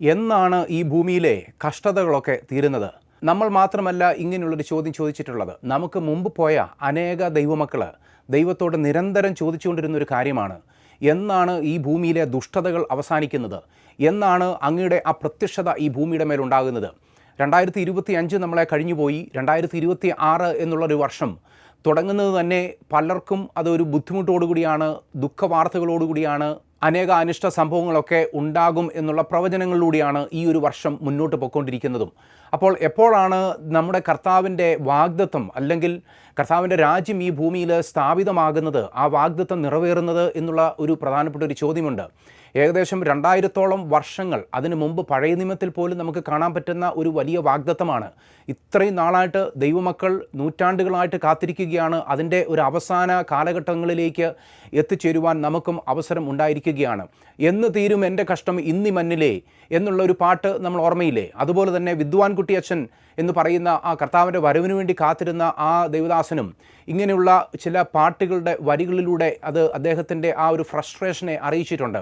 എന്നാണ് ഈ ഭൂമിയിലെ കഷ്ടതകളൊക്കെ തീരുന്നത്. നമ്മൾ മാത്രമല്ല ഇങ്ങനെയുള്ളൊരു ചോദ്യം ചോദിച്ചിട്ടുള്ളത്. നമുക്ക് മുമ്പ് പോയ അനേക ദൈവമക്കൾ ദൈവത്തോട് നിരന്തരം ചോദിച്ചുകൊണ്ടിരുന്ന ഒരു കാര്യമാണ്. എന്നാണ് ഈ ഭൂമിയിലെ ദുഷ്ടതകൾ അവസാനിക്കുന്നത്. എന്നാണ് അങ്ങയുടെ ആ പ്രത്യക്ഷത ഈ ഭൂമിയുടെ മേലുണ്ടാകുന്നത് രണ്ടായിരത്തി ഇരുപത്തി അഞ്ച് നമ്മളെ കഴിഞ്ഞുപോയി. രണ്ടായിരത്തി ഇരുപത്തി ആറ് എന്നുള്ളൊരു വർഷം തുടങ്ങുന്നത് തന്നെ പലർക്കും അതൊരു ബുദ്ധിമുട്ടോടുകൂടിയാണ് ദുഃഖവാർത്തകളോടുകൂടിയാണ് അനേക അനിഷ്ട സംഭവങ്ങളൊക്കെ ഉണ്ടാകും എന്നുള്ള പ്രവചനങ്ങളിലൂടെയാണ് ഈ ഒരു വർഷം മുന്നോട്ട് പോയിക്കൊണ്ടിരിക്കുന്നതും. അപ്പോൾ എപ്പോഴാണ് നമ്മുടെ കർത്താവിന്റെ വാഗ്ദത്വം അല്ലെങ്കിൽ കർത്താവിന്റെ രാജ്യം ഈ ഭൂമിയിൽ സ്ഥാപിതമാകുന്നത് ആ വാഗ്ദത്വം നിറവേറുന്നത് എന്നുള്ള ഒരു പ്രധാനപ്പെട്ട ഒരു ചോദ്യമുണ്ട്. ഏകദേശം രണ്ടായിരത്തോളം വർഷങ്ങൾ അതിനു മുമ്പ് പഴയ നിയമത്തിൽ പോലും നമുക്ക് കാണാൻ പറ്റുന്ന ഒരു വലിയ വാഗ്ദത്തമാണ്. ഇത്രയും നാളായിട്ട് ദൈവമക്കൾ നൂറ്റാണ്ടുകളായിട്ട് കാത്തിരിക്കുകയാണ്. അതിന്റെ ഒരു അവസാന കാലഘട്ടങ്ങളിലേക്ക് എത്തിച്ചേരുവാൻ നമുക്കും അവസരം ഉണ്ടായിരിക്കുകയാണ്. എന്ന് തീരും എന്റെ കഷ്ടം ഇന്നി മന്നിലേ എന്നുള്ള ഒരു പാട്ട് നമ്മൾ ഓർമ്മയില്ലേ? അതുപോലെ തന്നെ വിദ്വാൻ കുട്ടിയച്ഛൻ എന്ന് പറയുന്ന ആ കർത്താവിന്റെ വരവിന് വേണ്ടി കാത്തിരുന്ന ആ ദേവദാസനും ഇങ്ങനെയുള്ള ചില പാട്ടുകളുടെ വരികളിലൂടെ അത് അദ്ദേഹത്തിന്റെ ആ ഒരു ഫ്രസ്ട്രേഷനെ അറിയിച്ചിട്ടുണ്ട്.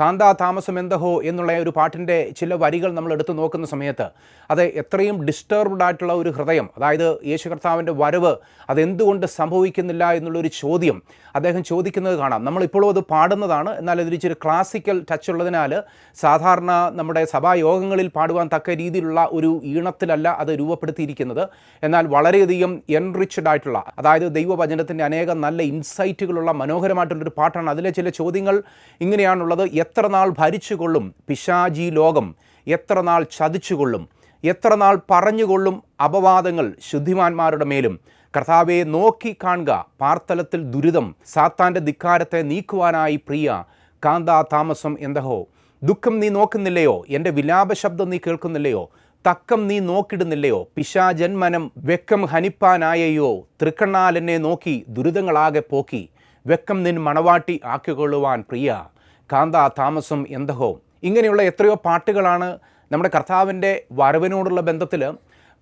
കാന്താ താമസം എന്തഹോ എന്നുള്ള ഒരു പാട്ടിന്റെ ചില വരികൾ നമ്മൾ എടുത്തു നോക്കുന്ന സമയത്ത് അത് എത്രയും ഡിസ്റ്റർബ്ഡ് ആയിട്ടുള്ള ഒരു ഹൃദയം അതായത് യേശു കർത്താവിന്റെ വരവ് അതെന്തുകൊണ്ട് സംഭവിക്കുന്നില്ല എന്നുള്ളൊരു ചോദ്യം അദ്ദേഹം ചോദിക്കുന്നത് കാണാം. നമ്മളിപ്പോഴും അത് പാടുന്നതാണ്. എന്നാൽ അതിലിച്ചൊരു ക്ലാസിക്കൽ ടച്ച് ഉള്ളതിനാൽ സാധാരണ നമ്മുടെ സഭായോഗങ്ങളിൽ പാടുവാൻ തക്ക രീതിയിലുള്ള ഒരു ഈണത്തിലല്ല അത് രൂപപ്പെടുത്തിയിരിക്കുന്നത്. എന്നാൽ വളരെയധികം എൻറിച്ച്ഡ് ആയിട്ടുള്ള അതായത് ദൈവവചനത്തിന്റെ അനേകം നല്ല ഇൻസൈറ്റുകളുള്ള മനോഹരമായിട്ടുള്ളൊരു പാട്ടാണ്. അതിലെ ചില ചോദ്യങ്ങൾ ഇങ്ങനെയാണുള്ളത്. എത്ര നാൾ ഭരിച്ചുകൊള്ളും പിശാചി ലോകം എത്ര നാൾ ചതിച്ചുകൊള്ളും എത്ര നാൾ പറഞ്ഞുകൊള്ളും അപവാദങ്ങൾ ശുദ്ധിമാന്മാരുടെ മേലും. കർത്താവെ നോക്കി കാണുക പാർത്തലത്തിൽ ദുരിതം സാത്താന്റെ ധിക്കാരത്തെ നീക്കുവാനായി പ്രിയ കാന്താ താമസം എന്തഹോ? ദുഃഖം നീ നോക്കുന്നില്ലയോ? എന്റെ വിലാപ ശബ്ദം നീ കേൾക്കുന്നില്ലയോ? തക്കം നീ നോക്കിടുന്നില്ലയോ? പിശാജന്മനം വെക്കം ഹനിപ്പാനായയോ? തൃക്കണ്ണാലെന്നെ നോക്കി ദുരിതങ്ങളാകെ പോക്കി. വെക്കം നിൻ മണവാട്ടി ആക്കിക്കൊള്ളുവാൻ പ്രിയ കാന്ത താമസം എന്തഹോ. ഇങ്ങനെയുള്ള എത്രയോ പാട്ടുകളാണ് നമ്മുടെ കർത്താവിന്റെ വരവിനോടുള്ള ബന്ധത്തിൽ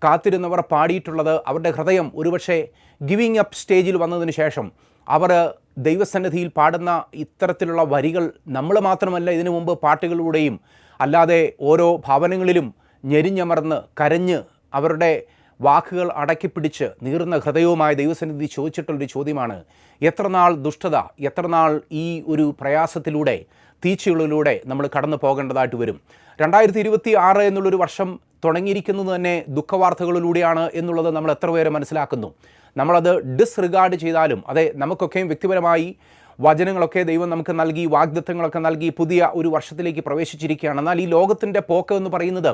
കാത്തിരുന്നവർ പാടിയിട്ടുള്ളത്. അവരുടെ ഹൃദയം ഒരുപക്ഷെ ഗിവിങ് അപ്പ് സ്റ്റേജിൽ വന്നതിന് ശേഷം അവർ ദൈവസന്നിധിയിൽ പാടുന്ന ഇത്തരത്തിലുള്ള വരികൾ നമ്മൾ മാത്രമല്ല ഇതിനു മുമ്പ് പാട്ടുകളിലൂടെയും അല്ലാതെ ഓരോ ഭവനങ്ങളിലും ഞെരിഞ്ഞമർന്ന് കരഞ്ഞ് അവരുടെ വാക്കുകൾ അടക്കിപ്പിടിച്ച് നീറുന്ന ഹൃദയവുമായ ദൈവസന്നിധി ചോദിച്ചിട്ടുള്ളൊരു ചോദ്യമാണ് എത്രനാൾ ദുഷ്ടത എത്രനാൾ ഈ ഒരു പ്രയാസത്തിലൂടെ തീച്ചുകളിലൂടെ നമ്മൾ കടന്നു പോകേണ്ടതായിട്ട് വരും? രണ്ടായിരത്തി ഇരുപത്തി ആറ് എന്നുള്ളൊരു വർഷം തുടങ്ങിയിരിക്കുന്നത് തന്നെ ദുഃഖവാർത്തകളിലൂടെയാണ് എന്നുള്ളത് നമ്മൾ എത്ര പേരെ മനസ്സിലാക്കുന്നു? നമ്മളത് ഡിസ്റിഗാർഡ് ചെയ്താലും അതെ നമുക്കൊക്കെയും വ്യക്തിപരമായി വചനങ്ങളൊക്കെ ദൈവം നമുക്ക് നൽകി വാഗ്ദത്തങ്ങളൊക്കെ നൽകി പുതിയ ഒരു വർഷത്തിലേക്ക് പ്രവേശിച്ചിരിക്കുകയാണ്. എന്നാൽ ഈ ലോകത്തിന്റെ പോക്ക് എന്ന് പറയുന്നത്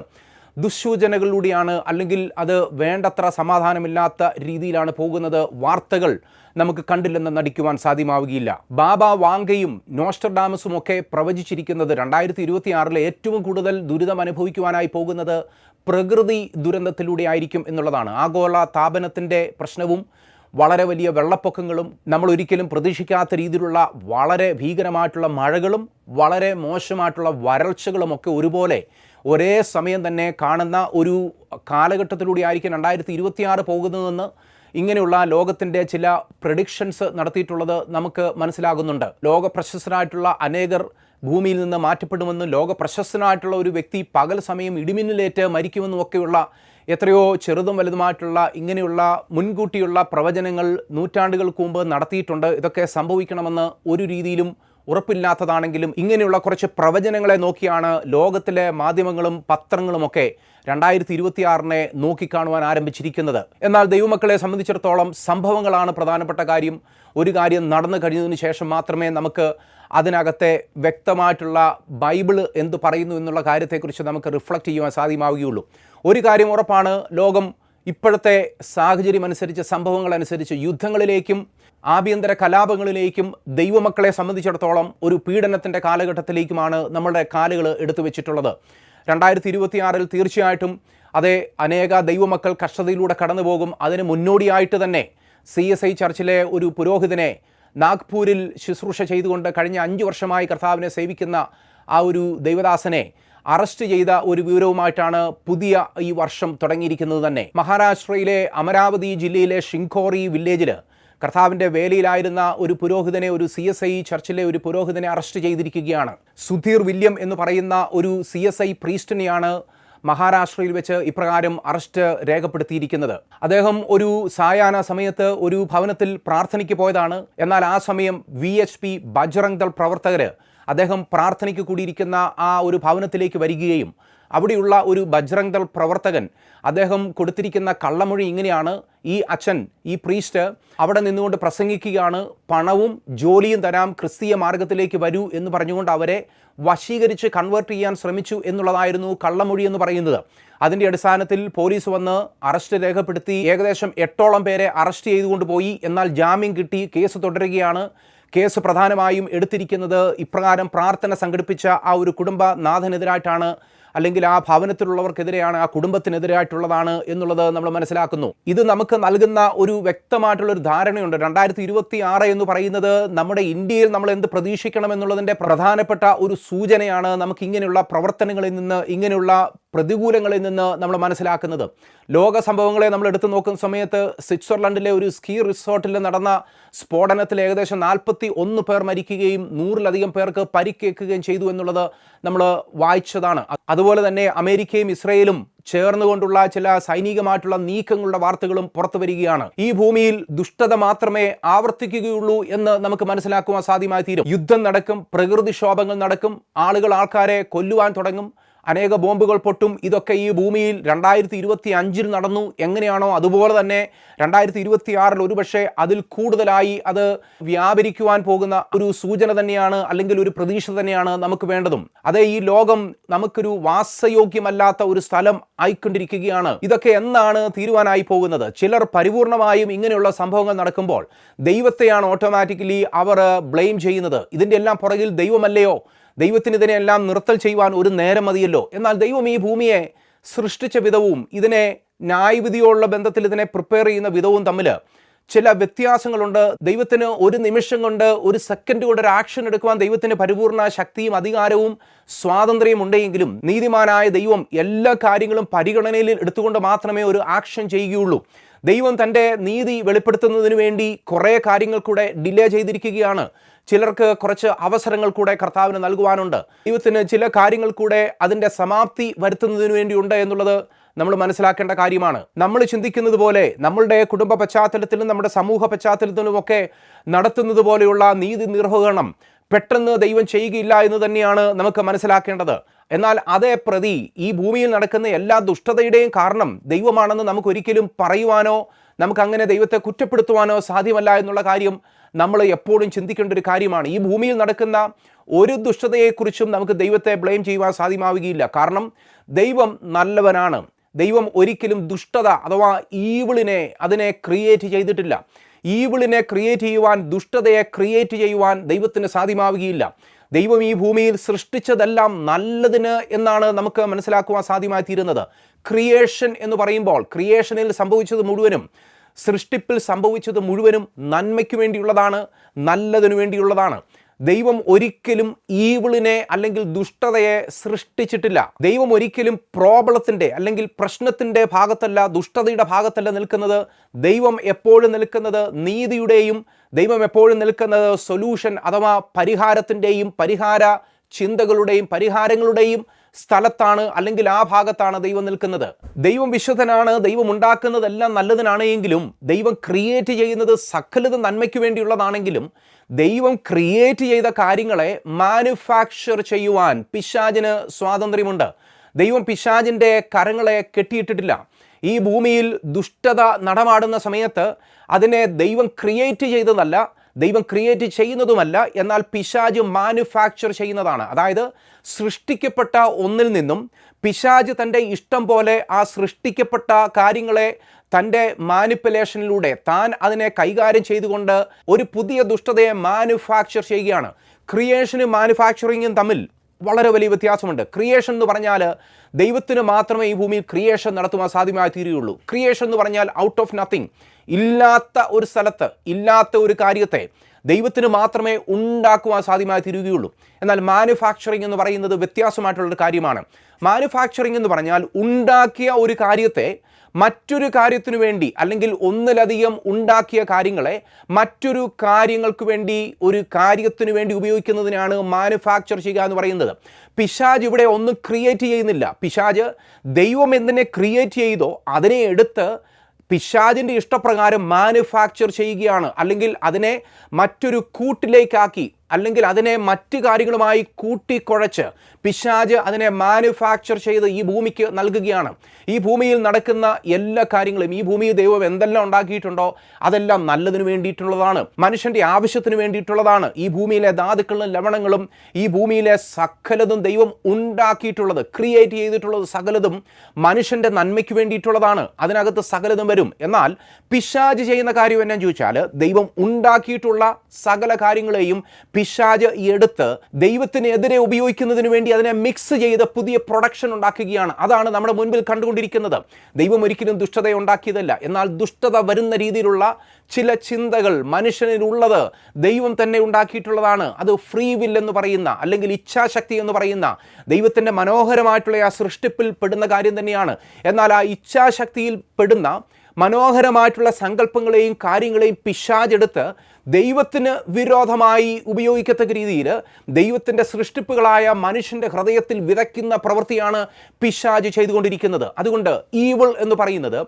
ദുസ്സൂചനകളിലൂടെയാണ് അല്ലെങ്കിൽ അത് വേണ്ടത്ര സമാധാനമില്ലാത്ത രീതിയിലാണ് പോകുന്നത് വാർത്തകൾ നമുക്ക് കണ്ടില്ലെന്ന് നടിക്കുവാൻ സാധ്യമാവുകയില്ല. ബാബ വാങ്കയും നോസ്റ്റർഡാമസും ഒക്കെ പ്രവചിച്ചിരിക്കുന്നത് രണ്ടായിരത്തി ഇരുപത്തിയാറിലെ ഏറ്റവും കൂടുതൽ ദുരിതം അനുഭവിക്കുവാനായി പോകുന്നത് പ്രകൃതി ദുരന്തത്തിലൂടെ ആയിരിക്കും എന്നുള്ളതാണ്. ആഗോള താപനത്തിന്റെ പ്രശ്നവും വളരെ വലിയ വെള്ളപ്പൊക്കങ്ങളും നമ്മൾ ഒരിക്കലും പ്രതീക്ഷിക്കാത്ത രീതിയിലുള്ള വളരെ ഭീകരമായിട്ടുള്ള മഴകളും വളരെ മോശമായിട്ടുള്ള വരൾച്ചകളും ഒക്കെ ഒരുപോലെ ഒരേ സമയം തന്നെ കാണുന്ന ഒരു കാലഘട്ടത്തിലൂടെ ആയിരിക്കും രണ്ടായിരത്തി ഇരുപത്തിയാറ് പോകുന്നതെന്ന് ഇങ്ങനെയുള്ള ലോകത്തിന്റെ ചില പ്രഡിക്ഷൻസ് നടത്തിയിട്ടുള്ളത് നമുക്ക് മനസ്സിലാകുന്നുണ്ട്. ലോക പ്രശസ്തനായിട്ടുള്ള അനേകർ ഭൂമിയിൽ നിന്ന് മാറ്റപ്പെടുമെന്നും ലോക പ്രശസ്തനായിട്ടുള്ള ഒരു വ്യക്തി പകൽ സമയം ഇടിമിന്നലേറ്റ് മരിക്കുമെന്നും ഒക്കെയുള്ള എത്രയോ ചെറുതും വലുതുമായിട്ടുള്ള ഇങ്ങനെയുള്ള മുൻകൂട്ടിയുള്ള പ്രവചനങ്ങൾ നൂറ്റാണ്ടുകൾക്ക് മുമ്പ് നടത്തിയിട്ടുണ്ട്. ഇതൊക്കെ സംഭവിക്കണമെന്ന് ഒരു രീതിയിലും ഉറപ്പില്ലാത്തതാണെങ്കിലും ഇങ്ങനെയുള്ള കുറച്ച് പ്രവചനങ്ങളെ നോക്കിയാണ് ലോകത്തിലെ മാധ്യമങ്ങളും പത്രങ്ങളുമൊക്കെ രണ്ടായിരത്തി ഇരുപത്തിയാറിനെ നോക്കിക്കാണുവാൻ ആരംഭിച്ചിരിക്കുന്നത്. എന്നാൽ ദൈവമക്കളെ സംബന്ധിച്ചിടത്തോളം സംഭവങ്ങളാണ് പ്രധാനപ്പെട്ട കാര്യം. ഒരു കാര്യം നടന്നു കഴിഞ്ഞതിന് ശേഷം മാത്രമേ നമുക്ക് അതിനകത്തെ വ്യക്തമായിട്ടുള്ള ബൈബിൾ എന്ത് പറയുന്നു എന്നുള്ള കാര്യത്തെക്കുറിച്ച് നമുക്ക് റിഫ്ലക്റ്റ് ചെയ്യുവാൻ സാധ്യമാവുകയുള്ളൂ. ഒരു കാര്യം ഉറപ്പാണ് ലോകം ഇപ്പോഴത്തെ സാഹചര്യം അനുസരിച്ച് സംഭവങ്ങൾ അനുസരിച്ച് യുദ്ധങ്ങളിലേക്കും ആഭ്യന്തര കലാപങ്ങളിലേക്കും ദൈവമക്കളെ സംബന്ധിച്ചിടത്തോളം ഒരു പീഡനത്തിന്റെ കാലഘട്ടത്തിലേക്കുമാണ് നമ്മളുടെ കാലുകൾ എടുത്തു വെച്ചിട്ടുള്ളത്. രണ്ടായിരത്തി ഇരുപത്തിയാറിൽ തീർച്ചയായിട്ടും അതേ അനേക ദൈവമക്കൾ കഷ്ടതയിലൂടെ കടന്നു പോകും അതിന് മുന്നോടിയായിട്ട് തന്നെ സി എസ് ഐ ചർച്ചിലെ ഒരു പുരോഹിതനെ നാഗ്പൂരിൽ ശുശ്രൂഷ ചെയ്തുകൊണ്ട് കഴിഞ്ഞ അഞ്ച് വർഷമായി കർത്താവിനെ സേവിക്കുന്ന ആ ഒരു ദൈവദാസനെ അറസ്റ്റ് ചെയ്ത ഒരു വിവരവുമായിട്ടാണ് പുതിയ ഈ വർഷം തുടങ്ങിയിരിക്കുന്നത് തന്നെ. മഹാരാഷ്ട്രയിലെ അമരാവതി ജില്ലയിലെ ഷിങ്കോറി വില്ലേജിൽ കർത്താവിന്റെ വേലയിലായിരുന്ന ഒരു പുരോഹിതനെ ഒരു സി എസ് ഐ ചർച്ചിലെ ഒരു പുരോഹിതനെ അറസ്റ്റ് ചെയ്തിരിക്കുകയാണ്. സുധീർ വില്യം എന്ന് പറയുന്ന ഒരു സി എസ് ഐ പ്രീസ്റ്റിനെയാണ് മഹാരാഷ്ട്രയിൽ വെച്ച് ഇപ്രകാരം അറസ്റ്റ് രേഖപ്പെടുത്തിയിരിക്കുന്നത്. അദ്ദേഹം ഒരു സായാഹ്ന സമയത്ത് ഒരു ഭവനത്തിൽ പ്രാർത്ഥനയ്ക്ക് പോയതാണ്. എന്നാൽ ആ സമയം V H P Bajrang Dal പ്രവർത്തകർ അദ്ദേഹം പ്രാർത്ഥനയ്ക്ക് കൂടിയിരിക്കുന്ന ആ ഒരു ഭവനത്തിലേക്ക് വരികയും അവിടെയുള്ള ഒരു ബജ്രംഗ്ദൾ പ്രവർത്തകൻ അദ്ദേഹം കൊടുത്തിരിക്കുന്ന കള്ളമൊഴി ഇങ്ങനെയാണ്. ഈ അച്ഛൻ ഈ പ്രീസ്റ്റ് അവിടെ നിന്നുകൊണ്ട് പ്രസംഗിക്കുകയാണ്. പണവും ജോലിയും തരാം ക്രിസ്തീയ മാർഗത്തിലേക്ക് വരൂ എന്ന് പറഞ്ഞുകൊണ്ട് അവരെ വശീകരിച്ച് കൺവേർട്ട് ചെയ്യാൻ ശ്രമിച്ചു എന്നുള്ളതായിരുന്നു കള്ളമൊഴി എന്ന് പറയുന്നത്. അതിന്റെ അടിസ്ഥാനത്തിൽ പോലീസ് വന്ന് അറസ്റ്റ് രേഖപ്പെടുത്തി. ഏകദേശം എട്ടോളം പേരെ അറസ്റ്റ് ചെയ്തുകൊണ്ട് പോയി. എന്നാൽ ജാമ്യം കിട്ടി കേസ് തുടരുകയാണ്. കേസ് പ്രധാനമായും എടുത്തിരിക്കുന്നത് ഇപ്രകാരം പ്രാർത്ഥന സംഘടിപ്പിച്ച ആ ഒരു കുടുംബനാഥനെതിരായിട്ടാണ്. അല്ലെങ്കിൽ ആ ഭവനത്തിലുള്ളവർക്കെതിരെയാണ് ആ കുടുംബത്തിനെതിരായിട്ടുള്ളതാണ് എന്നുള്ളത് നമ്മൾ മനസ്സിലാക്കുന്നു. ഇത് നമുക്ക് നൽകുന്ന ഒരു വ്യക്തമായിട്ടുള്ള ഒരു ധാരണയുണ്ട്. രണ്ടായിരത്തി ഇരുപത്തി ആറ് എന്ന് പറയുന്നത് നമ്മുടെ ഇന്ത്യയിൽ നമ്മൾ എന്ത് പ്രതീക്ഷിക്കണം എന്നുള്ളതിന്റെ പ്രധാനപ്പെട്ട ഒരു സൂചനയാണ് നമുക്ക് ഇങ്ങനെയുള്ള പ്രവർത്തനങ്ങളിൽ നിന്ന് ഇങ്ങനെയുള്ള പ്രതികൂലങ്ങളിൽ നിന്ന് നമ്മൾ മനസ്സിലാക്കുന്നത്. ലോക സംഭവങ്ങളെ നമ്മൾ എടുത്തു നോക്കുന്ന സമയത്ത് സ്വിറ്റ്സർലൻഡിലെ ഒരു സ്കീ റിസോർട്ടിൽ നടന്ന സ്ഫോടനത്തിൽ ഏകദേശം നാൽപ്പത്തി ഒന്ന് പേർ മരിക്കുകയും നൂറിലധികം പേർക്ക് പരിക്കേൽക്കുകയും ചെയ്തു എന്നുള്ളത് നമ്മൾ വായിച്ചതാണ്. അതുപോലെ തന്നെ അമേരിക്കയും ഇസ്രയേലും ചേർന്നുകൊണ്ടുള്ള ചില സൈനികമായിട്ടുള്ള നീക്കങ്ങളുടെ വാർത്തകളും പുറത്തു വരികയാണ്. ഈ ഭൂമിയിൽ ദുഷ്ടത മാത്രമേ ആവർത്തിക്കുകയുള്ളൂ എന്ന് നമുക്ക് മനസ്സിലാക്കുവാൻ സാധ്യമായി തീരും യുദ്ധം നടക്കും പ്രകൃതിക്ഷോഭങ്ങൾ നടക്കും ആളുകൾ ആൾക്കാരെ കൊല്ലുവാൻ തുടങ്ങും. അനേക ബോംബുകൾ പൊട്ടും. ഇതൊക്കെ ഈ ഭൂമിയിൽ രണ്ടായിരത്തി ഇരുപത്തി അഞ്ചിൽ നടന്നു. എങ്ങനെയാണോ അതുപോലെ തന്നെ രണ്ടായിരത്തി ഇരുപത്തി ആറിൽ ഒരുപക്ഷെ അതിൽ കൂടുതലായി അത് വ്യാപരിക്കുവാൻ പോകുന്ന ഒരു സൂചന തന്നെയാണ് അല്ലെങ്കിൽ ഒരു പ്രതീക്ഷ തന്നെയാണ് നമുക്ക് വേണ്ടതും. അതേ ഈ ലോകം നമുക്കൊരു വാസയോഗ്യമല്ലാത്ത ഒരു സ്ഥലം ആയിക്കൊണ്ടിരിക്കുകയാണ്. ഇതൊക്കെ എന്നാണ് തീരുവാനായി പോകുന്നത്? ചിലർ പരിപൂർണമായും ഇങ്ങനെയുള്ള സംഭവങ്ങൾ നടക്കുമ്പോൾ ദൈവത്തെയാണ് ഓട്ടോമാറ്റിക്കലി അവർ ബ്ലെയിം ചെയ്യുന്നത്. ഇതിന്റെ എല്ലാം പുറകിൽ ദൈവമല്ലയോ? ദൈവത്തിന് ഇതിനെല്ലാം നിർത്തൽ ചെയ്യുവാൻ ഒരു നേരം മതിയല്ലോ. എന്നാൽ ദൈവം ഈ ഭൂമിയെ സൃഷ്ടിച്ച വിധവും ഇതിനെ ന്യായവിധിയോടുള്ള ബന്ധത്തിൽ ഇതിനെ പ്രിപ്പയർ ചെയ്യുന്ന വിധവും തമ്മിൽ ചില വ്യത്യാസങ്ങളുണ്ട്. ദൈവത്തിന് ഒരു നിമിഷം കൊണ്ട് ഒരു സെക്കൻഡ് കൊണ്ട് ഒരു ആക്ഷൻ എടുക്കുവാൻ ദൈവത്തിന് പരിപൂർണ ശക്തിയും അധികാരവും സ്വാതന്ത്ര്യവും ഉണ്ടെങ്കിലും നീതിമാനായ ദൈവം എല്ലാ കാര്യങ്ങളും പരിഗണനയിൽ എടുത്തുകൊണ്ട് മാത്രമേ ഒരു ആക്ഷൻ ചെയ്യുകയുള്ളൂ. ദൈവം തന്റെ നീതി വെളിപ്പെടുത്തുന്നതിന് വേണ്ടി കുറേ കാര്യങ്ങൾ കൂടെ ഡിലേ ചെയ്തിരിക്കുകയാണ്. ചിലർക്ക് കുറച്ച് അവസരങ്ങൾ കൂടെ കർത്താവിന് നൽകുവാനുണ്ട്. ദൈവത്തിന് ചില കാര്യങ്ങൾ കൂടെ അതിന്റെ സമാപ്തി വരുത്തുന്നതിന് വേണ്ടിയുണ്ട് എന്നുള്ളത് നമ്മൾ മനസ്സിലാക്കേണ്ട കാര്യമാണ്. നമ്മൾ ചിന്തിക്കുന്നത് പോലെ നമ്മളുടെ കുടുംബ പശ്ചാത്തലത്തിലും നമ്മുടെ സമൂഹ പശ്ചാത്തലത്തിലുമൊക്കെ നടത്തുന്നത് പോലെയുള്ള നീതി നിർവഹണം പെട്ടെന്ന് ദൈവം ചെയ്യുകയില്ല എന്ന് തന്നെയാണ് നമുക്ക് മനസ്സിലാക്കേണ്ടത്. എന്നാൽ അതേ പ്രതി ഈ ഭൂമിയിൽ നടക്കുന്ന എല്ലാ ദുഷ്ടതയുടെയും കാരണം ദൈവമാണെന്ന് നമുക്കൊരിക്കലും പറയുവാനോ നമുക്ക് അങ്ങനെ ദൈവത്തെ കുറ്റപ്പെടുത്തുവാനോ സാധ്യമല്ല എന്നുള്ള കാര്യം നമ്മൾ എപ്പോഴും ചിന്തിക്കേണ്ട ഒരു കാര്യമാണ്. ഈ ഭൂമിയിൽ നടക്കുന്ന ഒരു ദുഷ്ടതയെക്കുറിച്ചും നമുക്ക് ദൈവത്തെ ബ്ലെയിം ചെയ്യുവാൻ സാധ്യമാവുകയില്ല. കാരണം ദൈവം നല്ലവനാണ്. ദൈവം ഒരിക്കലും ദുഷ്ടത അഥവാ ഈവിളിനെ അതിനെ ക്രിയേറ്റ് ചെയ്തിട്ടില്ല. ഈവിളിനെ ക്രിയേറ്റ് ചെയ്യുവാൻ ദുഷ്ടതയെ ക്രിയേറ്റ് ചെയ്യുവാൻ ദൈവത്തിന് സാധ്യമാവുകയില്ല. ദൈവം ഈ ഭൂമിയിൽ സൃഷ്ടിച്ചതെല്ലാം നല്ലതിന് എന്നാണ് നമുക്ക് മനസ്സിലാക്കുവാൻ സാധ്യമായി തീരുന്നത്. ക്രിയേഷൻ എന്ന് പറയുമ്പോൾ ക്രിയേഷനിൽ സംഭവിച്ചത് മുഴുവനും സൃഷ്ടിപ്പിൽ സംഭവിച്ചത് മുഴുവനും നന്മയ്ക്ക് വേണ്ടിയുള്ളതാണ് നല്ലതിനു വേണ്ടിയുള്ളതാണ്. ദൈവം ഒരിക്കലും ഈവിളിനെ അല്ലെങ്കിൽ ദുഷ്ടതയെ സൃഷ്ടിച്ചിട്ടില്ല. ദൈവം ഒരിക്കലും പ്രോബ്ലത്തിന്റെ അല്ലെങ്കിൽ പ്രശ്നത്തിന്റെ ഭാഗത്തല്ല ദുഷ്ടതയുടെ ഭാഗത്തല്ല നിൽക്കുന്നത്. ദൈവം എപ്പോഴും നിൽക്കുന്നത് നീതിയുടെയും ദൈവം എപ്പോഴും നിൽക്കുന്നത് സൊല്യൂഷൻ അഥവാ പരിഹാരത്തിന്റെയും പരിഹാര ചിന്തകളുടെയും പരിഹാരങ്ങളുടെയും സ്ഥലത്താണ് അല്ലെങ്കിൽ ആ ഭാഗത്താണ് ദൈവം നിൽക്കുന്നത്. ദൈവം വിശുദ്ധനാണ് ദൈവം ഉണ്ടാക്കുന്നതെല്ലാം നല്ലതിനാണ് എങ്കിലും ദൈവം ക്രിയേറ്റ് ചെയ്യുന്നത് സകലത് നന്മയ്ക്ക് വേണ്ടിയുള്ളതാണെങ്കിലും ദൈവം ക്രിയേറ്റ് ചെയ്ത കാര്യങ്ങളെ മാനുഫാക്ചർ ചെയ്യുവാൻ പിശാജിന് സ്വാതന്ത്ര്യമുണ്ട്. ദൈവം പിശാജിന്റെ കരങ്ങളെ കെട്ടിയിട്ടിട്ടില്ല. ഈ ഭൂമിയിൽ ദുഷ്ടത നടമാടുന്ന സമയത്ത് അതിനെ ദൈവം ക്രിയേറ്റ് ചെയ്തതല്ല ദൈവം ക്രിയേറ്റ് ചെയ്യുന്നതുമല്ല എന്നാൽ പിശാജ് മാനുഫാക്ചർ ചെയ്യുന്നതാണ്. അതായത് സൃഷ്ടിക്കപ്പെട്ട ഒന്നിൽ നിന്നും പിശാജ് തന്റെ ഇഷ്ടം പോലെ ആ സൃഷ്ടിക്കപ്പെട്ട കാര്യങ്ങളെ തന്റെ മാനിപ്പുലേഷനിലൂടെ താൻ അതിനെ കൈകാര്യം ചെയ്തുകൊണ്ട് ഒരു പുതിയ ദുഷ്ടതയെ മാനുഫാക്ചർ ചെയ്യുകയാണ്. ക്രിയേഷനും മാനുഫാക്ചറിങ്ങും തമ്മിൽ വളരെ വലിയ വ്യത്യാസമുണ്ട്. ക്രിയേഷൻ എന്ന് പറഞ്ഞാൽ ദൈവത്തിന് മാത്രമേ ഈ ഭൂമിയിൽ ക്രിയേഷൻ നടത്തുവാൻ സാധ്യമായി തീരുകയുള്ളൂ ക്രിയേഷൻ എന്ന് പറഞ്ഞാൽ ഔട്ട് ഓഫ് നത്തിങ് ഇല്ലാത്ത ഒരു സ്ഥലത്ത് ഇല്ലാത്ത ഒരു കാര്യത്തെ ദൈവത്തിന് മാത്രമേ ഉണ്ടാക്കുവാൻ സാധ്യമായി തീരുകയുള്ളൂ. എന്നാൽ മാനുഫാക്ചറിങ് എന്ന് പറയുന്നത് വ്യത്യാസമായിട്ടുള്ളൊരു കാര്യമാണ്. മാനുഫാക്ചറിങ് എന്ന് പറഞ്ഞാൽ ഉണ്ടാക്കിയ ഒരു കാര്യത്തെ മറ്റൊരു കാര്യത്തിനു വേണ്ടി അല്ലെങ്കിൽ ഒന്നിലധികം ഉണ്ടാക്കിയ കാര്യങ്ങളെ മറ്റൊരു കാര്യങ്ങൾക്ക് വേണ്ടി ഒരു കാര്യത്തിനു വേണ്ടി ഉപയോഗിക്കുന്നതിനാണ് മാനുഫാക്ചർ ചെയ്യുക എന്ന് പറയുന്നത്. പിശാജ് ഇവിടെ ഒന്നും ക്രിയേറ്റ് ചെയ്യുന്നില്ല. പിശാജ് ദൈവം എന്തിനെ ക്രിയേറ്റ് ചെയ്തോ അതിനെ എടുത്ത് പിശാജിന്റെ ഇഷ്ടപ്രകാരം മാനുഫാക്ചർ ചെയ്യുകയാണ്. അല്ലെങ്കിൽ അതിനെ മറ്റൊരു കൂട്ടിലേക്കാക്കി അല്ലെങ്കിൽ അതിനെ മറ്റു കാര്യങ്ങളുമായി കൂട്ടിക്കുഴച്ച് പിശാജ് അതിനെ മാനുഫാക്ചർ ചെയ്ത് ഈ ഭൂമിക്ക് നൽകുകയാണ്. ഈ ഭൂമിയിൽ നടക്കുന്ന എല്ലാ കാര്യങ്ങളും ഈ ഭൂമിയിൽ ദൈവം എന്തെല്ലാം ഉണ്ടാക്കിയിട്ടുണ്ടോ അതെല്ലാം നല്ലതിന് വേണ്ടിയിട്ടുള്ളതാണ്. മനുഷ്യന്റെ ആവശ്യത്തിന് വേണ്ടിയിട്ടുള്ളതാണ് ഈ ഭൂമിയിലെ ധാതുക്കളും ലവണങ്ങളും ഈ ഭൂമിയിലെ സകലതും ദൈവം ഉണ്ടാക്കിയിട്ടുള്ളത് ക്രിയേറ്റ് ചെയ്തിട്ടുള്ളത് സകലതും മനുഷ്യന്റെ നന്മയ്ക്ക് വേണ്ടിയിട്ടുള്ളതാണ്. അതിനകത്ത് സകലതും വരും. എന്നാൽ പിശാജ് ചെയ്യുന്ന കാര്യം എന്നാ ചോദിച്ചാൽ ദൈവം ഉണ്ടാക്കിയിട്ടുള്ള സകല കാര്യങ്ങളെയും പിശാജ് എടുത്ത് ദൈവത്തിനെതിരെ ഉപയോഗിക്കുന്നതിന് വേണ്ടി അതിനെ മിക്സ് ചെയ്ത് പുതിയ പ്രൊഡക്ഷൻ ഉണ്ടാക്കുകയാണ്. അതാണ് നമ്മുടെ മുൻപിൽ കണ്ടുകൊണ്ടിരിക്കുന്നത്. ദൈവം ഒരിക്കലും ദുഷ്ടത ഉണ്ടാക്കിയതല്ല. എന്നാൽ ദുഷ്ടത വരുന്ന രീതിയിലുള്ള ചില ചിന്തകൾ മനുഷ്യനിലുള്ളത് ദൈവം തന്നെ ഉണ്ടാക്കിയിട്ടുള്ളതാണ്. അത് ഫ്രീ വിൽ എന്ന് പറയുന്ന അല്ലെങ്കിൽ ഇച്ഛാശക്തി എന്ന് പറയുന്ന ദൈവത്തിന്റെ മനോഹരമായിട്ടുള്ള ആ സൃഷ്ടിപ്പിൽ പെടുന്ന കാര്യം തന്നെയാണ്. എന്നാൽ ആ ഇച്ഛാശക്തിയിൽ പെടുന്ന മനോഹരമായിട്ടുള്ള സങ്കല്പങ്ങളെയും കാര്യങ്ങളെയും പിശാചെടുത്ത് ദൈവത്തിന് വിരോധമായി ഉപയോഗിക്കത്തക്ക രീതിയിൽ ദൈവത്തിന്റെ സൃഷ്ടിപ്പുകളായ മനുഷ്യന്റെ ഹൃദയത്തിൽ വിതയ്ക്കുന്ന പ്രവൃത്തിയാണ് പിശാജ് ചെയ്തുകൊണ്ടിരിക്കുന്നത്. അതുകൊണ്ട് ഈവിൾ എന്ന് പറയുന്നത്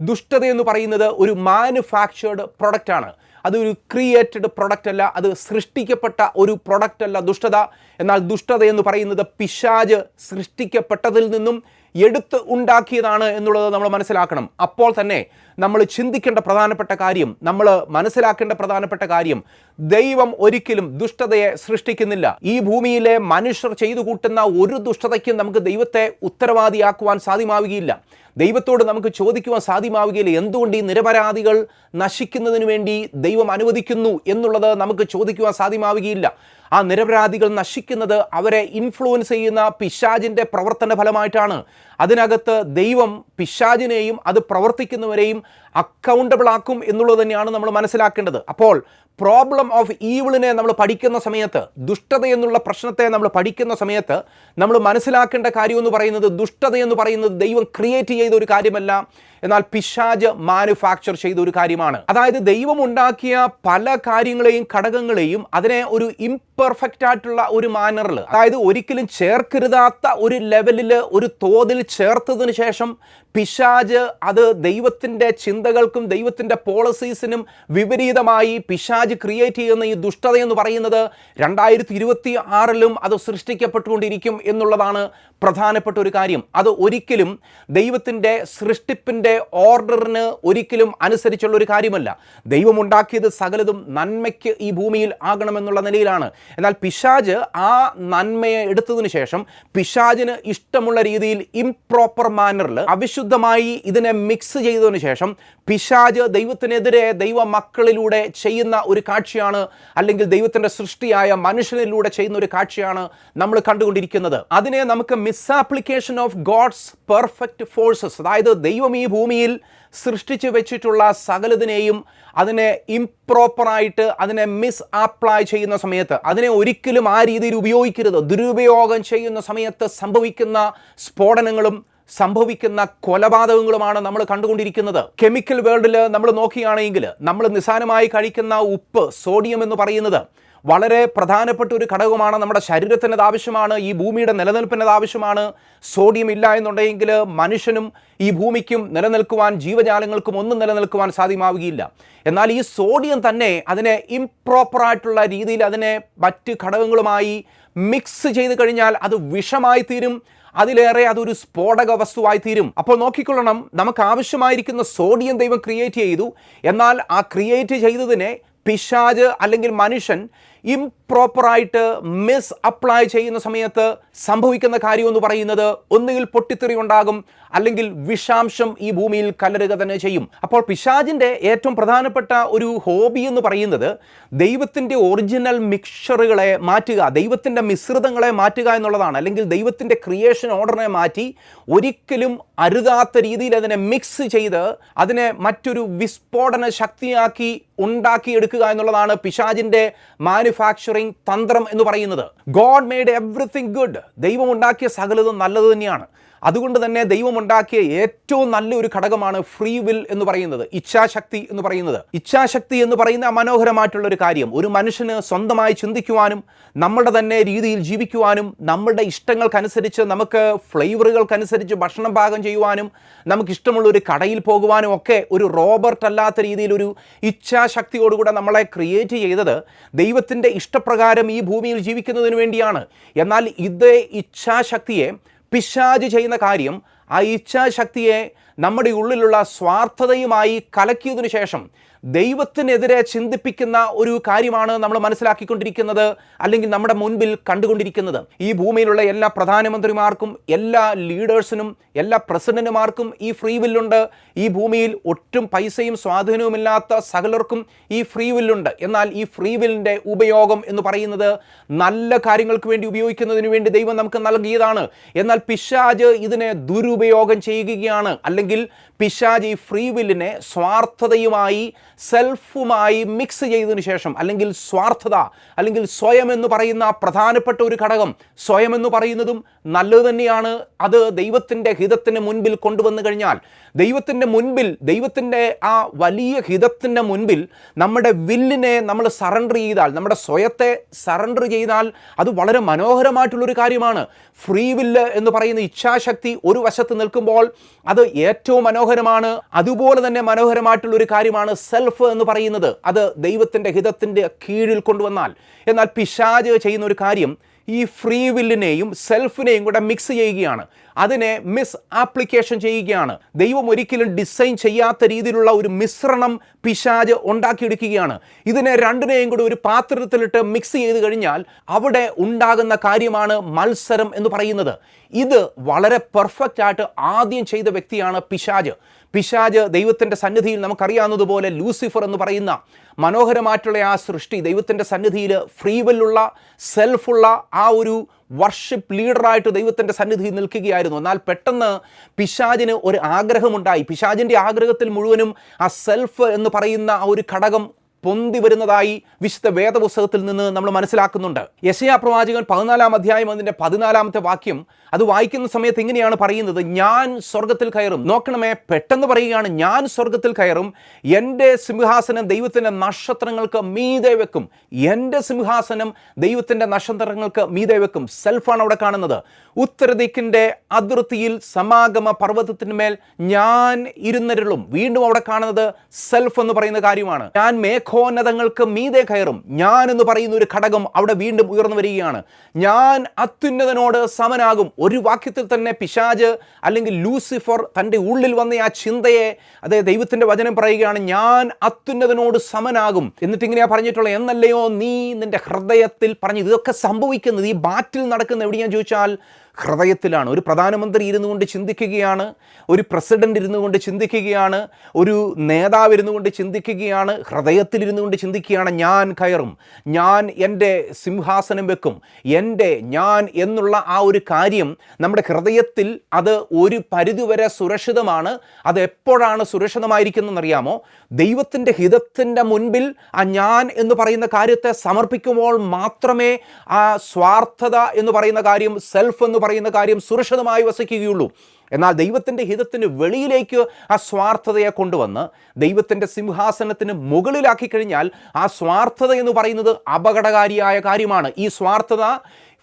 ദുഷ്ടത എന്ന് പറയുന്നത് ഒരു മാനുഫാക്ചേർഡ് പ്രൊഡക്റ്റാണ് അതൊരു ക്രിയേറ്റഡ് പ്രൊഡക്റ്റ് അല്ല അത് സൃഷ്ടിക്കപ്പെട്ട ഒരു പ്രൊഡക്റ്റ് അല്ല ദുഷ്ടത. എന്നാൽ ദുഷ്ടത എന്ന് പറയുന്നത് പിശാജ് സൃഷ്ടിക്കപ്പെട്ടതിൽ നിന്നും എടുത്ത് ഉണ്ടാക്കിയതാണ് എന്നുള്ളത് നമ്മൾ മനസ്സിലാക്കണം. അപ്പോൾ തന്നെ നമ്മൾ ചിന്തിക്കേണ്ട പ്രധാനപ്പെട്ട കാര്യം നമ്മൾ മനസ്സിലാക്കേണ്ട പ്രധാനപ്പെട്ട കാര്യം ദൈവം ഒരിക്കലും ദുഷ്ടതയെ സൃഷ്ടിക്കുന്നില്ല. ഈ ഭൂമിയിലെ മനുഷ്യർ ചെയ്തു കൂട്ടുന്ന ഒരു ദുഷ്ടതയ്ക്കും നമുക്ക് ദൈവത്തെ ഉത്തരവാദിയാക്കുവാൻ സാധ്യമാവുകയില്ല. ദൈവത്തോട് നമുക്ക് ചോദിക്കുവാൻ സാധ്യമാവുകയില്ല. എന്തുകൊണ്ട് ഈ നിരപരാധികൾ നശിക്കുന്നതിന് വേണ്ടി ദൈവം അനുവദിക്കുന്നു എന്നുള്ളത് നമുക്ക് ചോദിക്കുവാൻ സാധ്യമാവുകയില്ല. ആ നിരപരാധികൾ നശിക്കുന്നത് അവരെ ഇൻഫ്ലുവൻസ് ചെയ്യുന്ന പിശാജിന്റെ പ്രവർത്തന ഫലമായിട്ടാണ്. അതിനകത്ത് ദൈവം പിശാജിനെയും അത് പ്രവർത്തിക്കുന്നവരെയും അക്കൗണ്ടബിൾ ആക്കും എന്നുള്ളത് തന്നെയാണ് നമ്മൾ മനസ്സിലാക്കേണ്ടത്. അപ്പോൾ പ്രോബ്ലം ഓഫ് ഈവിളിനെ നമ്മൾ പഠിക്കുന്ന സമയത്ത് ദുഷ്ടത എന്നുള്ള പ്രശ്നത്തെ നമ്മൾ പഠിക്കുന്ന സമയത്ത് നമ്മൾ മനസ്സിലാക്കേണ്ട കാര്യം എന്ന് പറയുന്നത് ദുഷ്ടത എന്ന് പറയുന്നത് ദൈവം ക്രിയേറ്റ് ചെയ്ത ഒരു കാര്യമല്ല. എന്നാൽ പിശാജ് മാനുഫാക്ചർ ചെയ്ത ഒരു കാര്യമാണ്. അതായത് ദൈവം ഉണ്ടാക്കിയ പല കാര്യങ്ങളെയും ഘടകങ്ങളെയും അതിനെ ഒരു ഇംപെർഫെക്റ്റ് ആയിട്ടുള്ള ഒരു മാനറിൽ അതായത് ഒരിക്കലും ചേർക്കരുതാത്ത ഒരു ലെവലിൽ ഒരു തോതിൽ ചേർത്തതിന് ശേഷം പിശാജ് അത് ദൈവത്തിന്റെ ചിന്തകൾക്കും ദൈവത്തിന്റെ പോളിസീസിനും വിപരീതമായി പിശാജ് ക്രിയേറ്റ് ചെയ്യുന്ന ഈ ദുഷ്ടത എന്ന് പറയുന്നത് രണ്ടായിരത്തി ഇരുപത്തി ആറിലും അത് സൃഷ്ടിക്കപ്പെട്ടുകൊണ്ടിരിക്കും എന്നുള്ളതാണ് പ്രധാനപ്പെട്ട ഒരു കാര്യം. അത് ഒരിക്കലും ദൈവത്തിന്റെ സൃഷ്ടിപ്പിന്റെ ഓർഡറിന് ഒരിക്കലും അനുസരിച്ചുള്ള ഒരു കാര്യമല്ല. ദൈവമുണ്ടാക്കിയത് സകലതും നന്മയ്ക്ക് ഈ ഭൂമിയിൽ ആകണമെന്നുള്ള നിലയിലാണ്. എന്നാൽ പിശാജ് ആ നന്മയെ എടുത്തതിന് ശേഷം പിശാജിന് ഇഷ്ടമുള്ള രീതിയിൽ ഇംപ്രോപ്പർ മാനറിൽ അവിശുദ്ധമായി ഇതിനെ മിക്സ് ചെയ്തതിന് ശേഷം പിശാജ് ദൈവത്തിനെതിരെ ദൈവ മക്കളിലൂടെ ചെയ്യുന്ന ഒരു കാഴ്ചയാണ് അല്ലെങ്കിൽ ദൈവത്തിന്റെ സൃഷ്ടിയായ മനുഷ്യനിലൂടെ ചെയ്യുന്ന ഒരു കാഴ്ചയാണ് നമ്മൾ കണ്ടുകൊണ്ടിരിക്കുന്നത്. അതിനെ നമുക്ക് misapplication of God's perfect forces അതായത് ദൈവം ഈ ഭൂമിയിൽ സൃഷ്ടിച്ചു വെച്ചിട്ടുള്ള സകലതിനെയും അതിനെ ഇംപ്രോപ്പറായിട്ട് അതിനെ മിസ് അപ്ലൈ ചെയ്യുന്ന സമയത്ത് അതിനെ ഒരിക്കലും ആ രീതിയിൽ ഉപയോഗിക്കരുത്. ദുരുപയോഗം ചെയ്യുന്ന സമയത്ത് സംഭവിക്കുന്ന സ്ഫോടനങ്ങളും സംഭവിക്കുന്ന കൊലപാതകങ്ങളുമാണ് നമ്മൾ കണ്ടുകൊണ്ടിരിക്കുന്നത്. കെമിക്കൽ വേൾഡിൽ നമ്മൾ നോക്കുകയാണെങ്കിൽ നമ്മൾ നിസ്സാരമായി കഴിക്കുന്ന ഉപ്പ് സോഡിയം എന്ന് പറയുന്നത് വളരെ പ്രധാനപ്പെട്ട ഒരു ഘടകമാണ് നമ്മുടെ ശരീരത്തിന് അത് ആവശ്യമാണ് ഈ ഭൂമിയുടെ നിലനിൽപ്പിന് അത് ആവശ്യമാണ്. സോഡിയം ഇല്ല എന്നുണ്ടെങ്കിൽ മനുഷ്യനും ഈ ഭൂമിക്കും നിലനിൽക്കുവാൻ ജീവജാലങ്ങൾക്കും ഒന്നും നിലനിൽക്കുവാൻ സാധ്യമാവുകയില്ല. എന്നാൽ ഈ സോഡിയം തന്നെ അതിനെ ഇംപ്രോപ്പറായിട്ടുള്ള രീതിയിൽ അതിനെ മറ്റ് ഘടകങ്ങളുമായി മിക്സ് ചെയ്ത് കഴിഞ്ഞാൽ അത് വിഷമായി തീരും അതിലേറെ അതൊരു സ്ഫോടക വസ്തുവായി തീരും. അപ്പോൾ നോക്കിക്കൊള്ളണം നമുക്ക് ആവശ്യമായിരിക്കുന്ന സോഡിയം ദൈവം ക്രിയേറ്റ് ചെയ്തു. എന്നാൽ ആ ക്രിയേറ്റ് ചെയ്തതിനെ പിശാജ് അല്ലെങ്കിൽ മനുഷ്യൻ ഇംപ്രോപ്പറായിട്ട് മിസ് അപ്ലൈ ചെയ്യുന്ന സമയത്ത് സംഭവിക്കുന്ന കാര്യം എന്ന് പറയുന്നത് ഒന്നുകിൽ പൊട്ടിത്തെറി ഉണ്ടാകും അല്ലെങ്കിൽ വിഷാംശം ഈ ഭൂമിയിൽ കലരുക തന്നെ ചെയ്യും. അപ്പോൾ പിശാജിന്റെ ഏറ്റവും പ്രധാനപ്പെട്ട ഒരു ഹോബി എന്ന് പറയുന്നത് ദൈവത്തിന്റെ ഒറിജിനൽ മിക്സറുകളെ മാറ്റുക ദൈവത്തിന്റെ മിശ്രിതങ്ങളെ മാറ്റുക എന്നുള്ളതാണ്. അല്ലെങ്കിൽ ദൈവത്തിന്റെ ക്രിയേഷൻ ഓർഡറിനെ മാറ്റി ഒരിക്കലും അരുതാത്ത രീതിയിൽ അതിനെ മിക്സ് ചെയ്ത് അതിനെ മറ്റൊരു വിസ്ഫോടന ശക്തിയാക്കി ഉണ്ടാക്കിയെടുക്കുക എന്നുള്ളതാണ് പിശാജിന്റെ മാനുഫാക്ചറിങ് തന്ത്രം എന്ന് പറയുന്നത്. ഗോഡ് മെയ്ഡ് എവറിത്തിങ് ഗുഡ് ദൈവം ഉണ്ടാക്കിയ സകലതും നല്ലത് തന്നെയാണ്. അതുകൊണ്ട് തന്നെ ദൈവമുണ്ടാക്കിയ ഏറ്റവും നല്ലൊരു ഘടകമാണ് ഫ്രീ വിൽ എന്ന് പറയുന്നത് ഇച്ഛാശക്തി എന്ന് പറയുന്നത്. ഇച്ഛാശക്തി എന്ന് പറയുന്ന മനോഹരമായിട്ടുള്ള ഒരു കാര്യം ഒരു മനുഷ്യന് സ്വന്തമായി ചിന്തിക്കുവാനും നമ്മുടെ തന്നെ രീതിയിൽ ജീവിക്കുവാനും നമ്മുടെ ഇഷ്ടങ്ങൾക്കനുസരിച്ച് നമുക്ക് ഫ്ലേവറുകൾക്കനുസരിച്ച് ഭക്ഷണം പാകം ചെയ്യുവാനും നമുക്ക് ഇഷ്ടമുള്ള ഒരു കടയിൽ പോകുവാനും ഒക്കെ ഒരു റോബർട്ട് അല്ലാത്ത രീതിയിൽ ഒരു ഇച്ഛാശക്തിയോടുകൂടെ നമ്മളെ ക്രിയേറ്റ് ചെയ്തത് ദൈവത്തിന്റെ ഇഷ്ടപ്രകാരം ഈ ഭൂമിയിൽ ജീവിക്കുന്നതിന് വേണ്ടിയാണ്. എന്നാൽ ഇതേ ഇച്ഛാശക്തിയെ പിശാജ് ചെയ്യുന്ന കാര്യം ആ ഇച്ഛാശക്തിയെ നമ്മുടെ ഉള്ളിലുള്ള സ്വാർത്ഥതയുമായി കലക്കിയതിനു ശേഷം ദൈവത്തിനെതിരെ ചിന്തിപ്പിക്കുന്ന ഒരു കാര്യമാണ് നമ്മൾ മനസ്സിലാക്കിക്കൊണ്ടിരിക്കുന്നത് അല്ലെങ്കിൽ നമ്മുടെ മുൻപിൽ കണ്ടുകൊണ്ടിരിക്കുന്നത്. ഈ ഭൂമിയിലുള്ള എല്ലാ പ്രധാനമന്ത്രിമാർക്കും എല്ലാ ലീഡേഴ്സിനും എല്ലാ പ്രസിഡന്റുമാർക്കും ഈ ഫ്രീ വില്ലുണ്ട്. ഈ ഭൂമിയിൽ ഒട്ടും പൈസയും സ്വാധീനവുമില്ലാത്ത സകലർക്കും ഈ ഫ്രീ വില്ലുണ്ട്. എന്നാൽ ഈ ഫ്രീ വില്ലിന്റെ ഉപയോഗം എന്ന് പറയുന്നത് നല്ല കാര്യങ്ങൾക്ക് വേണ്ടി ഉപയോഗിക്കുന്നതിന് വേണ്ടി ദൈവം നമുക്ക് നൽകിയതാണ്. എന്നാൽ പിശാജ് ഇതിനെ ദുരുപയോഗം ചെയ്യുകയാണ്. അല്ലെങ്കിൽ പിശാജ് ഫ്രീ വില്ലിനെ സ്വാർത്ഥതയുമായി സെൽഫുമായി മിക്സ് ചെയ്തതിനു ശേഷം അല്ലെങ്കിൽ സ്വാർത്ഥത അല്ലെങ്കിൽ സ്വയം എന്ന് പറയുന്ന പ്രധാനപ്പെട്ട ഒരു ഘടകം സ്വയം എന്ന് പറയുന്നതും നല്ലത് തന്നെയാണ്. അത് ദൈവത്തിന്റെ ഹിതത്തിന് മുൻപിൽ കൊണ്ടുവന്നു കഴിഞ്ഞാൽ ദൈവത്തിന്റെ മുൻപിൽ ദൈവത്തിന്റെ ആ വലിയ ഹിതത്തിന്റെ മുൻപിൽ നമ്മുടെ വില്ലിനെ നമ്മൾ സറണ്ടർ ചെയ്താൽ നമ്മുടെ സ്വയത്തെ സറണ്ടർ ചെയ്താൽ അത് വളരെ മനോഹരമായിട്ടുള്ളൊരു കാര്യമാണ്. ഫ്രീ വില്ല് എന്ന് പറയുന്ന ഇച്ഛാശക്തി ഒരു വശത്ത് നിൽക്കുമ്പോൾ അത് ഏറ്റവും മനോഹരമാണ്. അതുപോലെ തന്നെ മനോഹരമായിട്ടുള്ള ഒരു കാര്യമാണ് സെൽഫ് എന്ന് പറയുന്നത്. അത് ദൈവത്തിന്റെ ഹിതത്തിന്റെ കീഴിൽ കൊണ്ടുവന്നാൽ. എന്നാൽ പിശാജ് ചെയ്യുന്ന ഒരു കാര്യം ഈ ഫ്രീ വില്ലിനെയും സെൽഫിനെയും കൂടെ മിക്സ് ചെയ്യുകയാണ്. അതിനെ മിസ് ആപ്ലിക്കേഷൻ ചെയ്യുകയാണ്. ദൈവം ഒരിക്കലും ഡിസൈൻ ചെയ്യാത്ത രീതിയിലുള്ള ഒരു മിശ്രണം പിശാജ് ഉണ്ടാക്കിയെടുക്കുകയാണ്. ഇതിനെ രണ്ടിനെയും കൂടി ഒരു പാത്രത്തിലിട്ട് മിക്സ് ചെയ്ത് കഴിഞ്ഞാൽ അവിടെ ഉണ്ടാകുന്ന കാര്യമാണ് മത്സരം എന്ന് പറയുന്നത്. ഇത് വളരെ പെർഫെക്റ്റ് ആയിട്ട് ആദ്യം ചെയ്ത വ്യക്തിയാണ് പിശാജ് പിശാജ് ദൈവത്തിന്റെ സന്നിധിയിൽ നമുക്കറിയാവുന്നതുപോലെ ലൂസിഫർ എന്ന് പറയുന്ന മനോഹരമായിട്ടുള്ള ആ സൃഷ്ടി ദൈവത്തിന്റെ സന്നിധിയിൽ ഫ്രീവെല്ലുള്ള സെൽഫുള്ള ആ ഒരു വർഷിപ്പ് ലീഡറായിട്ട് ദൈവത്തിന്റെ സന്നിധിയിൽ നിൽക്കുകയായിരുന്നു. എന്നാൽ പെട്ടെന്ന് പിശാജിന് ഒരു ആഗ്രഹമുണ്ടായി. പിശാജിന്റെ ആഗ്രഹത്തിൽ മുഴുവനും ആ സെൽഫ് എന്ന് പറയുന്ന ആ ഒരു ഘടകം പൊന്തി വരുന്നതായി വിശുദ്ധ വേദപുസ്തകത്തിൽ നിന്ന് നമ്മൾ മനസ്സിലാക്കുന്നുണ്ട്. യശയാ പ്രവാചകൻ പതിനാലാം അധ്യായം അതിന്റെ പതിനാലാമത്തെ വാക്യം അത് വായിക്കുന്ന സമയത്ത് ഇങ്ങനെയാണ് പറയുന്നത്. ഞാൻ സ്വർഗത്തിൽ കയറും. നോക്കണമേ പെട്ടെന്ന് പറയുകയാണ് ഞാൻ സ്വർഗത്തിൽ കയറും. എന്റെ സിംഹാസനം ദൈവത്തിന്റെ നക്ഷത്രങ്ങൾക്ക് മീതെ വെക്കും. എന്റെ സിംഹാസനം ദൈവത്തിന്റെ നക്ഷത്രങ്ങൾക്ക് മീതെ വെക്കും. സെൽഫാണ് അവിടെ കാണുന്നത്. ഉത്തരദിക്കിന്റെ അതിർത്തിയിൽ സമാഗമ പർവതത്തിന്മേൽ ഞാൻ ഇരുന്നരുളും. വീണ്ടും അവിടെ കാണുന്നത് സെൽഫ് എന്ന് പറയുന്ന കാര്യമാണ്. ഞാൻ മേഘോന്നതങ്ങൾക്ക് മീതെ കയറും. ഞാൻ എന്ന് പറയുന്ന ഒരു ഘടകം അവിടെ വീണ്ടും ഉയർന്നു വരികയാണ്. ഞാൻ അത്യുന്നതനോട് സമനാകും. ഒരു വാക്യത്തിൽ തന്നെ പിശാജ് അല്ലെങ്കിൽ ലൂസിഫർ തന്റെ ഉള്ളിൽ വന്ന ആ ചിന്തയെ അതായത് ദൈവത്തിന്റെ വചനം പറയുകയാണ് ഞാൻ അത്യുന്നതനോട് സമനാകും. എന്നിട്ട് ഇങ്ങനെയാ പറഞ്ഞിട്ടുള്ളത് എന്നല്ലയോ നീ നിന്റെ ഹൃദയത്തിൽ പറഞ്ഞു ഇതൊക്കെ സംഭവിക്കുന്നത് ഈ ബാറ്റിൽ നടക്കുന്ന എവിടെ ഞാൻ ചോദിച്ചാൽ ഹൃദയത്തിലാണ്. ഒരു പ്രധാനമന്ത്രി ഇരുന്നു കൊണ്ട് ചിന്തിക്കുകയാണ് ഒരു പ്രസിഡന്റ് ഇരുന്നു കൊണ്ട് ചിന്തിക്കുകയാണ് ഒരു നേതാവ് ഇരുന്നു കൊണ്ട് ചിന്തിക്കുകയാണ് ഹൃദയത്തിൽ ഇരുന്നു കൊണ്ട് ചിന്തിക്കുകയാണ് ഞാൻ കയറും ഞാൻ എന്റെ സിംഹാസനം വെക്കും എന്റെ ഞാൻ എന്നുള്ള ആ ഒരു കാര്യം നമ്മുടെ ഹൃദയത്തിൽ അത് ഒരു പരിധിവരെ സുരക്ഷിതമാണ്. അത് എപ്പോഴാണ് സുരക്ഷിതമായിരിക്കുന്നതെന്നറിയാമോ? ദൈവത്തിന്റെ ഹിതത്തിന്റെ മുൻപിൽ ആ ഞാൻ എന്ന് പറയുന്ന കാര്യത്തെ സമർപ്പിക്കുമ്പോൾ മാത്രമേ ആ സ്വാർത്ഥത എന്ന് പറയുന്ന കാര്യം സെൽഫ് എന്ന് പറയുന്ന കാര്യം സുരക്ഷിതമായി വസിക്കുകയുള്ളൂ. എന്നാൽ ദൈവത്തിന്റെ ഹിതത്തിന് വെളിയിലേക്ക് ആ സ്വാർത്ഥതയെ കൊണ്ടുവന്ന് ദൈവത്തിന്റെ സിംഹാസനത്തിന് മുകളിലാക്കി കഴിഞ്ഞാൽ ആ സ്വാർത്ഥത എന്ന് പറയുന്നത് അപകടകാരിയായ കാര്യമാണ്. ഈ സ്വാർത്ഥത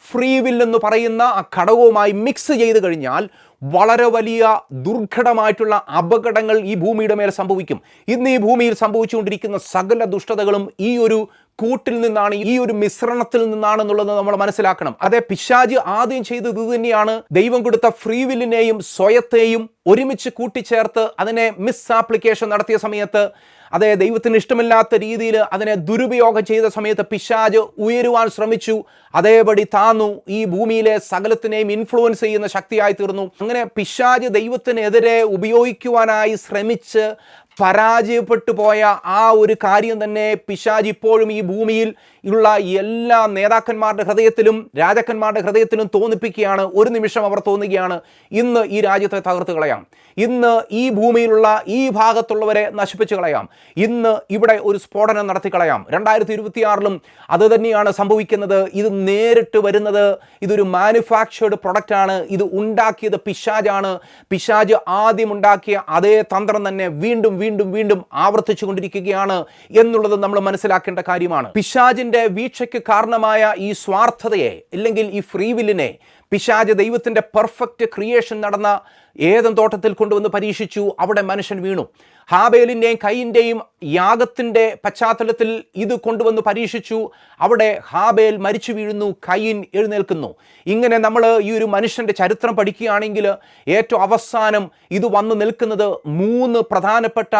ഫ്രീ വിൽ എന്ന് പറയുന്ന ആ ഘടകവുമായി മിക്സ് ചെയ്ത് കഴിഞ്ഞാൽ വളരെ വലിയ ദുർഘടമായിട്ടുള്ള അപകടങ്ങൾ ഈ ഭൂമിയുടെ മേൽ സംഭവിക്കും. ഇന്ന് ഈ ഭൂമിയിൽ സംഭവിച്ചുകൊണ്ടിരിക്കുന്ന സകല ദുഷ്ടതകളും ഈ ഒരു കൂട്ടിൽ നിന്നാണ് ഈ ഒരു മിശ്രണത്തിൽ നിന്നാണ് എന്നുള്ളത് നമ്മൾ മനസ്സിലാക്കണം. അതെ പിശാജ് ആദ്യം ചെയ്തത് തന്നെയാണ്. ദൈവം കൊടുത്ത ഫ്രീ വില്ലിനെയും സ്വയത്തെയും ഒരുമിച്ച് കൂട്ടിച്ചേർത്ത് അതിനെ മിസ് ആപ്ലിക്കേഷൻ നടത്തിയ സമയത്ത് അതെ ദൈവത്തിന് ഇഷ്ടമില്ലാത്ത രീതിയിൽ അതിനെ ദുരുപയോഗം ചെയ്ത സമയത്ത് പിശാജ് ഉയരുവാൻ ശ്രമിച്ചു. അതേപടി താന്നു. ഈ ഭൂമിയിലെ സകലത്തിനെയും ഇൻഫ്ലുവൻസ് ചെയ്യുന്ന ശക്തിയായി തീർന്നു. അങ്ങനെ പിശാജ് ദൈവത്തിനെതിരെ ഉപയോഗിക്കുവാനായി ശ്രമിച്ച് പരാജയപ്പെട്ടു പോയ ആ ഒരു കാര്യം തന്നെ പിശാജ് ഇപ്പോഴും ഈ ഭൂമിയിൽ ഉള്ള എല്ലാ നേതാക്കന്മാരുടെ ഹൃദയത്തിലും രാജാക്കന്മാരുടെ ഹൃദയത്തിലും തോന്നിപ്പിക്കുകയാണ്. ഒരു നിമിഷം അവർ തോന്നുകയാണ് ഇന്ന് ഈ രാജ്യത്തെ തകർത്ത് കളയാം. ഇന്ന് ഈ ഭൂമിയിലുള്ള ഈ ഭാഗത്തുള്ളവരെ നശിപ്പിച്ചു കളയാം. ഇന്ന് ഇവിടെ ഒരു സ്ഫോടനം നടത്തി കളയാം. രണ്ടായിരത്തി ഇരുപത്തിയാറിലും അത് തന്നെയാണ് സംഭവിക്കുന്നത്. ഇത് നേരിട്ട് വരുന്നത് ഇതൊരു മാനുഫാക്ചേർഡ് പ്രൊഡക്റ്റാണ്. ഇത് ഉണ്ടാക്കിയത് പിശാജാണ്. പിശാജ് ആദ്യം ഉണ്ടാക്കിയ അതേ തന്ത്രം തന്നെ വീണ്ടും വീണ്ടും വീണ്ടും ആവർത്തിച്ചു കൊണ്ടിരിക്കുകയാണ് എന്നുള്ളത് നമ്മൾ മനസ്സിലാക്കേണ്ട കാര്യമാണ്. പിശാജിന്റെ വീക്ഷയ്ക്ക് കാരണമായ ഈ സ്വാർത്ഥതയെ അല്ലെങ്കിൽ ഈ ഫ്രീവില്ലിനെ പിശാജ് ദൈവത്തിന്റെ പെർഫെക്റ്റ് ക്രിയേഷൻ നടന്ന ഏതൻ തോട്ടത്തിൽ കൊണ്ടുവന്ന് പരീക്ഷിച്ചു അവിടെ മനുഷ്യൻ വീണു. ഹാബേലിന്റെയും കൈയിന്റെയും യാഗത്തിന്റെ പശ്ചാത്തലത്തിൽ ഇത് കൊണ്ടുവന്ന് പരീക്ഷിച്ചു. അവിടെ ഹാബേൽ മരിച്ചു വീഴുന്നു കൈയിൻ എഴുന്നേൽക്കുന്നു. ഇങ്ങനെ നമ്മൾ ഈ ഒരു മനുഷ്യന്റെ ചരിത്രം പഠിക്കുകയാണെങ്കിൽ ഏറ്റവും അവസാനം ഇത് വന്നു നിൽക്കുന്നത് മൂന്ന് പ്രധാനപ്പെട്ട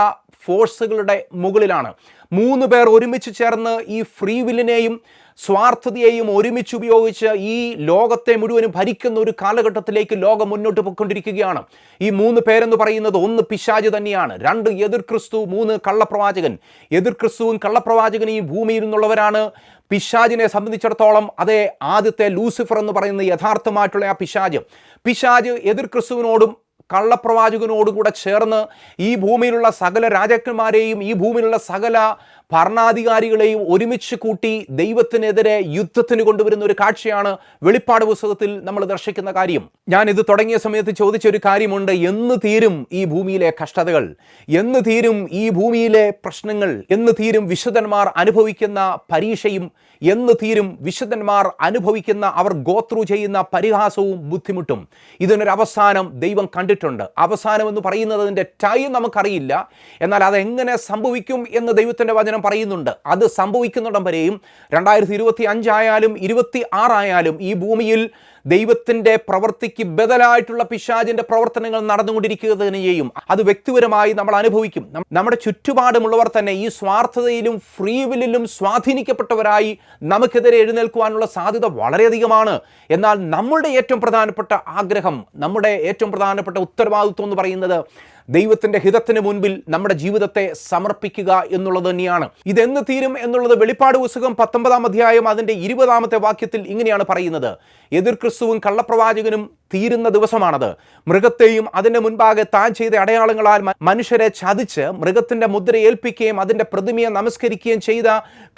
ഫോഴ്സുകളുടെ മുകളിലാണ്. മൂന്ന് പേർ ഒരുമിച്ച് ചേർന്ന് ഈ ഫ്രീ വില്ലിനെയും സ്വാർത്ഥതയെയും ഒരുമിച്ച് ഉപയോഗിച്ച് ഈ ലോകത്തെ മുഴുവനും ഭരിക്കുന്ന ഒരു കാലഘട്ടത്തിലേക്ക് ലോകം മുന്നോട്ട് പോയിക്കൊണ്ടിരിക്കുകയാണ്. ഈ മൂന്ന് പേരെന്ന് പറയുന്നത് ഒന്ന് പിശാജ് തന്നെയാണ്. രണ്ട് എതിർ ക്രിസ്തു മൂന്ന് കള്ളപ്രവാചകൻ. എതിർ ക്രിസ്തുവും കള്ളപ്രവാചകനും ഈ ഭൂമിയിൽ നിന്നുള്ളവരാണ്. പിശാജിനെ സംബന്ധിച്ചിടത്തോളം അതേ ആദ്യത്തെ ലൂസിഫർ എന്ന് പറയുന്ന യഥാർത്ഥമായിട്ടുള്ള ആ പിശാജ് പിശാജ് എതിർ ക്രിസ്തുവിനോടും കള്ളപ്രവാചകനോടും കൂടെ ചേർന്ന് ഈ ഭൂമിയിലുള്ള സകല രാജാക്കന്മാരെയും ഈ ഭൂമിയിലുള്ള സകല ഭരണാധികാരികളെയും ഒരുമിച്ച് കൂട്ടി ദൈവത്തിനെതിരെ യുദ്ധത്തിന് കൊണ്ടുവരുന്ന ഒരു കാഴ്ചയാണ് വെളിപ്പാട് പുസ്തകത്തിൽ നമ്മൾ ദർശിക്കുന്ന കാര്യം. ഞാൻ ഇത് തുടങ്ങിയ സമയത്ത് ചോദിച്ച ഒരു കാര്യമുണ്ട്. എന്ന് തീരും ഈ ഭൂമിയിലെ കഷ്ടതകൾ? എന്ന് തീരും ഈ ഭൂമിയിലെ പ്രശ്നങ്ങൾ? എന്ന് തീരും വിശുദ്ധന്മാർ അനുഭവിക്കുന്ന പരീക്ഷയും എന്ന് തീരും വിശുദ്ധന്മാർ അനുഭവിക്കുന്ന അവർ ഗോത്രു ചെയ്യുന്ന പരിഹാസവും ബുദ്ധിമുട്ടും. ഇതിനൊരു അവസാനം ദൈവം കണ്ടിട്ടുണ്ട്. അവസാനം എന്ന് പറയുന്നത് അതിന്റെ ടൈം നമുക്കറിയില്ല. എന്നാൽ അതെങ്ങനെ സംഭവിക്കും എന്ന് ദൈവത്തിന്റെ വചനം പറയുന്നുണ്ട്. അത് സംഭവിക്കുന്നിടം വരെയും രണ്ടായിരത്തി ഇരുപത്തി അഞ്ചായാലും ഇരുപത്തി ആറായാലും ഈ ഭൂമിയിൽ ദൈവത്തിന്റെ പ്രവൃത്തിക്ക് ബദലായിട്ടുള്ള പിശാചിന്റെ പ്രവർത്തനങ്ങൾ നടന്നുകൊണ്ടിരിക്കുക തന്നെ ചെയ്യും അത് വ്യക്തിപരമായി നമ്മൾ അനുഭവിക്കും. നമ്മുടെ ചുറ്റുപാടുമുള്ളവർ തന്നെ ഈ സ്വാർത്ഥതയിലും ഫ്രീ വില്ലിലും സ്വാധീനിക്കപ്പെട്ടവരായി നമുക്കെതിരെ എഴുന്നേൽക്കുവാനുള്ള സാധ്യത വളരെയധികമാണ്. എന്നാൽ നമ്മളുടെ ഏറ്റവും പ്രധാനപ്പെട്ട ആഗ്രഹം നമ്മുടെ ഏറ്റവും പ്രധാനപ്പെട്ട ഉത്തരവാദിത്വം എന്ന് പറയുന്നത് ദൈവത്തിന്റെ ഹിതത്തിന് മുൻപിൽ നമ്മുടെ ജീവിതത്തെ സമർപ്പിക്കുക എന്നുള്ളത് തന്നെയാണ്. ഇതെന്ന് തീരും എന്നുള്ളത് വെളിപ്പാട് പുസ്തകം പത്തൊമ്പതാം അധ്യായം അതിന്റെ ഇരുപതാമത്തെ വാക്യത്തിൽ ഇങ്ങനെയാണ് പറയുന്നത്. എതിർ ക്രിസ്തുവും കള്ളപ്രവാചകനും തീരുന്ന ദിവസമാണത്. മൃഗത്തെയും അതിന്റെ മുൻപാകെ താൻ ചെയ്ത അടയാളങ്ങളാൽ മനുഷ്യരെ ചതിച്ച് മൃഗത്തിന്റെ മുദ്ര ഏൽപ്പിക്കുകയും അതിന്റെ പ്രതിമയെ നമസ്കരിക്കുകയും ചെയ്ത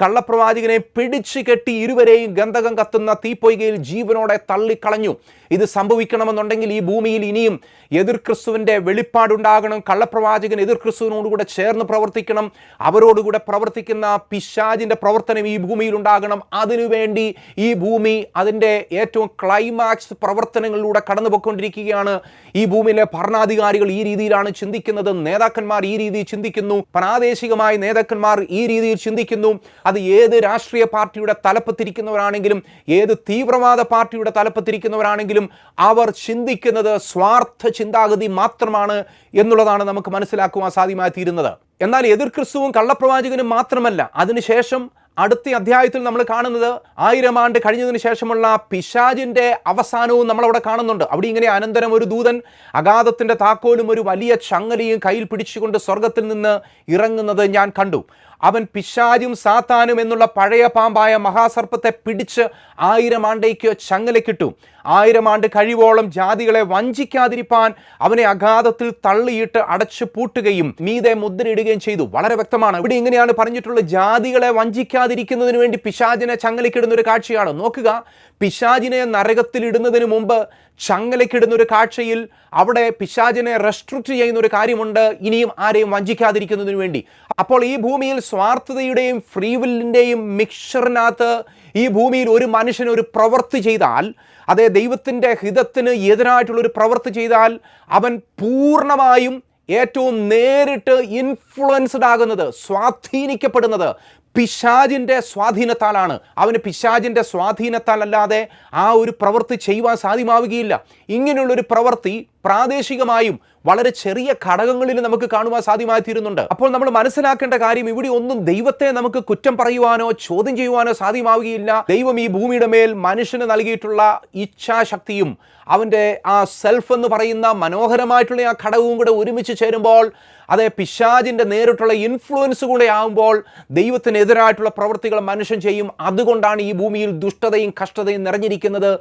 കള്ളപ്രവാചകനെ പിടിച്ചു കെട്ടി ഇരുവരെയും ഗന്ധകം കത്തുന്ന തീപ്പൊയ്കയിൽ ജീവനോടെ തള്ളിക്കളഞ്ഞു. ഇത് സംഭവിക്കണമെന്നുണ്ടെങ്കിൽ ഈ ഭൂമിയിൽ ഇനിയും എതിർ ക്രിസ്തുവിന്റെ വെളിപ്പാടുണ്ടാകണം. കള്ളപ്രവാചകൻ എതിർ ക്രിസ്തുവിനോടുകൂടെ ചേർന്ന് പ്രവർത്തിക്കണം. അവരോടുകൂടെ പ്രവർത്തിക്കുന്ന പിശാജിന്റെ പ്രവർത്തനം ഈ ഭൂമിയിൽ ഉണ്ടാകണം. അതിനുവേണ്ടി ഈ ഭൂമി അതിന്റെ ഏറ്റവും ക്ലൈമാക്സ് പ്രവർത്തനങ്ങളിലൂടെ കടന്നു പോയിക്കൊണ്ടിരിക്കുകയാണ് ഈ ഭൂമിയിലെ ഭരണാധികാരികൾ ഈ രീതിയിലാണ് ചിന്തിക്കുന്നത്. നേതാക്കന്മാർ ഈ രീതിയിൽ ചിന്തിക്കുന്നു. പ്രാദേശികമായ നേതാക്കന്മാർ ഈ രീതിയിൽ ചിന്തിക്കുന്നു. അത് ഏത് രാഷ്ട്രീയ പാർട്ടിയുടെ തലപ്പത്തിരിക്കുന്നവരാണെങ്കിലും ഏത് തീവ്രവാദ പാർട്ടിയുടെ തലപ്പത്തിരിക്കുന്നവരാണെങ്കിലും അവർ ചിന്തിക്കുന്നത് സ്വാർത്ഥ ചിന്താഗതി മാത്രമാണ് എന്നുള്ളതാണ് നമുക്ക് മനസ്സിലാക്കുവാൻ സാധ്യമായി തീരുന്നത് എന്നാൽ എതിർ ക്രിസ്തുവും കള്ളപ്രവാചകനും മാത്രമല്ല. അതിനുശേഷം അടുത്ത അധ്യായത്തിൽ നമ്മൾ കാണുന്നത് ആയിരം ആണ്ട് കഴിഞ്ഞതിന് ശേഷമുള്ള പിശാജിന്റെ അവസാനവും നമ്മളവിടെ കാണുന്നുണ്ട്. അവിടെ ഇങ്ങനെ അനന്തരം ഒരു ദൂതൻ അഗാധത്തിന്റെ താക്കോലും ഒരു വലിയ ചങ്ങലയും കയ്യിൽ പിടിച്ചുകൊണ്ട് സ്വർഗത്തിൽ നിന്ന് ഇറങ്ങുന്നത് ഞാൻ കണ്ടു. അവൻ പിശാജും സാത്താനും എന്നുള്ള പഴയ പാമ്പായ മഹാസർപ്പത്തെ പിടിച്ച് ആയിരം ആണ്ടേക്ക് ചങ്ങലക്കിട്ടു ആയിരം ആണ്ട് കഴിവോളം ജാതികളെ വഞ്ചിക്കാതിരിപ്പാൻ അവനെ അഗാധത്തിൽ തള്ളിയിട്ട് അടച്ചു പൂട്ടുകയും മീതെ മുദ്രയിടുകയും ചെയ്തു. വളരെ വ്യക്തമാണ്. ഇവിടെ ഇങ്ങനെയാണ് പറഞ്ഞിട്ടുള്ള ജാതികളെ വഞ്ചിക്കാതിരിക്കുന്നതിന് വേണ്ടി പിശാചിനെ ചങ്ങലക്കിടുന്ന ഒരു കാഴ്ചയാണ്. നോക്കുക. പിശാചിനെ നരകത്തിലിടുന്നതിന് മുമ്പ് ചങ്ങലക്കിടുന്ന ഒരു കാഴ്ചയിൽ അവിടെ പിശാചിനെ റെസ്ട്രിക്റ്റ് ചെയ്യുന്ന ഒരു കാര്യമുണ്ട്. ഇനിയും ആരെയും വഞ്ചിക്കാതിരിക്കുന്നതിന് വേണ്ടി. അപ്പോൾ ഈ ഭൂമിയിൽ സ്വാർത്ഥതയുടെയും ഫ്രീവില്ലിന്റെയും മിക്സറിനകത്ത് ഈ ഭൂമിയിൽ ഒരു മനുഷ്യൻ ഒരു പ്രവൃത്തി ചെയ്താൽ അതേ ദൈവത്തിന്റെ ഹിതത്തിന് എതിരായിട്ടുള്ളൊരു പ്രവൃത്തി ചെയ്താൽ അവൻ പൂർണമായും ഏറ്റവും നേരിട്ട് ഇൻഫ്ലുവൻസ്ഡ് ആകുന്നത് സ്വാധീനിക്കപ്പെടുന്നത് പിശാജിന്റെ സ്വാധീനത്താലാണ്. അവന് പിശാജിന്റെ സ്വാധീനത്താലല്ലാതെ ആ ഒരു പ്രവൃത്തി ചെയ്യുവാൻ സാധ്യമാവുകയില്ല. ഇങ്ങനെയുള്ളൊരു പ്രവൃത്തി പ്രാദേശികമായും വളരെ ചെറിയ ഘടകങ്ങളിൽ നമുക്ക് കാണുവാൻ സാധ്യമായി തീരുന്നുണ്ട് അപ്പോൾ നമ്മൾ മനസ്സിലാക്കേണ്ട കാര്യം ഇവിടെ ഒന്നും ദൈവത്തെ നമുക്ക് കുറ്റം പറയുവാനോ ചോദ്യം ചെയ്യുവാനോ സാധ്യമാവുകയില്ല. ദൈവം ഈ ഭൂമിയുടെ മേൽ മനുഷ്യന് നൽകിയിട്ടുള്ള ഇച്ഛാശക്തിയും അവന്റെ ആ സെൽഫ് എന്ന് പറയുന്ന മനോഹരമായിട്ടുള്ള ആ ഘടകവും കൂടെ ഒരുമിച്ച് ചേരുമ്പോൾ അതെ പിശാജിന്റെ നേരിട്ടുള്ള ഇൻഫ്ലുവൻസ് കൂടെ ആകുമ്പോൾ ദൈവത്തിനെതിരായിട്ടുള്ള പ്രവൃത്തികൾ മനുഷ്യൻ ചെയ്യും. അതുകൊണ്ടാണ് ഈ ഭൂമിയിൽ ദുഷ്ടതയും കഷ്ടതയും നിറഞ്ഞിരിക്കുന്നത്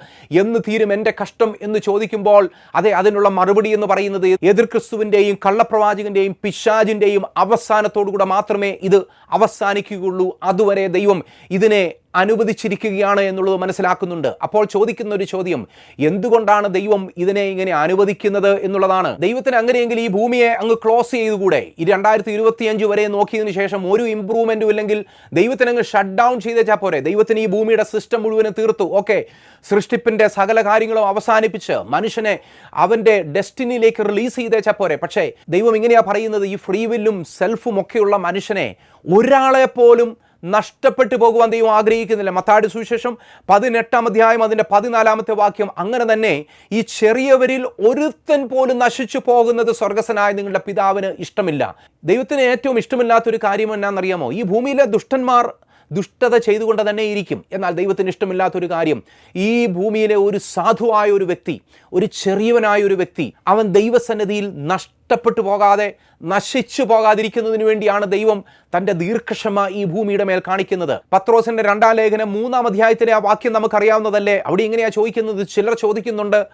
എന്ന് തീരും എന്റെ കഷ്ടം എന്ന് ചോദിക്കുമ്പോൾ അതെ അതിനുള്ള മറുപടി എന്ന് പറയുന്നത് എതിർ ക്രിസ്തുവിന്റെയും കള്ളപ്രവാചകന്റെയും പിശാജിന്റെയും അവസാനത്തോടുകൂടെ മാത്രമേ ഇത് അവസാനിക്കുകയുള്ളൂ. അതുവരെ ദൈവം ഇതിനെ അനുവദിച്ചിരിക്കുകയാണ് എന്നുള്ളത് മനസ്സിലാക്കുന്നുണ്ട്. അപ്പോൾ ചോദിക്കുന്ന ഒരു ചോദ്യം എന്തുകൊണ്ടാണ് ദൈവം ഇതിനെ ഇങ്ങനെ അനുവദിക്കുന്നത് എന്നുള്ളതാണ്. ദൈവത്തിന് അങ്ങനെയെങ്കിൽ ഈ ഭൂമിയെ അങ്ങ് ക്ലോസ് ചെയ്തുകൂടെ? ഈ രണ്ടായിരത്തി ഇരുപത്തിയഞ്ച് വരെ നോക്കിയതിനു ശേഷം ഒരു ഇമ്പ്രൂവ്മെന്റും ഇല്ലെങ്കിൽ ദൈവത്തിന് അങ്ങ് ഷട്ട് ഡൗൺ ചെയ്തേച്ചാൽ പോരെ? ദൈവത്തിന് ഈ ഭൂമിയുടെ സിസ്റ്റം മുഴുവനും തീർത്തു. ഓക്കെ സൃഷ്ടിപ്പിന്റെ സകല കാര്യങ്ങളും അവസാനിപ്പിച്ച് മനുഷ്യനെ അവന്റെ ഡെസ്റ്റിനിയിലേക്ക് റിലീസ് ചെയ്തേച്ചാൽ പോരെ? പക്ഷേ ദൈവം ഇങ്ങനെയാ പറയുന്നത് ഈ ഫ്രീ വില്ലും സെൽഫും ഒക്കെയുള്ള മനുഷ്യനെ ഒരാളെ പോലും നഷ്ടപ്പെട്ടു പോകുവാൻ ദൈവം ആഗ്രഹിക്കുന്നില്ല. മത്താടി സുവിശേഷം പതിനെട്ടാം അധ്യായം അതിന്റെ പതിനാലാമത്തെ വാക്യം അങ്ങനെ തന്നെ ഈ ചെറിയവരിൽ ഒരുത്തൻ പോലും നശിച്ചു പോകുന്നത് സ്വർഗസനായ നിങ്ങളുടെ പിതാവിന് ഇഷ്ടമില്ല. ദൈവത്തിന് ഏറ്റവും ഇഷ്ടമില്ലാത്തൊരു കാര്യം എന്നാണെന്നറിയാമോ? ഈ ഭൂമിയിലെ ദുഷ്ടന്മാർ ദുഷ്ടത ചെയ്തുകൊണ്ട് തന്നെ ഇരിക്കും. എന്നാൽ ദൈവത്തിന് ഇഷ്ടമില്ലാത്തൊരു കാര്യം ഈ ഭൂമിയിലെ ഒരു സാധുവായ ഒരു വ്യക്തി ഒരു ചെറിയവനായ ഒരു വ്യക്തി അവൻ ദൈവസന്നിധിയിൽ നഷ്ടപ്പെട്ടു പോകാതെ നശിച്ചു പോകാതിരിക്കുന്നതിന് വേണ്ടിയാണ് ദൈവം തന്റെ ദീർഘക്ഷമ ഈ ഭൂമിയുടെ മേൽ കാണിക്കുന്നത്. പത്രോസിന്റെ രണ്ടാം ലേഖനം മൂന്നാം അധ്യായത്തിലെ ആ വാക്യം നമുക്കറിയാവുന്നതല്ലേ? അവിടെ ഇങ്ങനെയാ ചോദിക്കുന്നത് ചിലർ ചോദിക്കുന്നുണ്ട്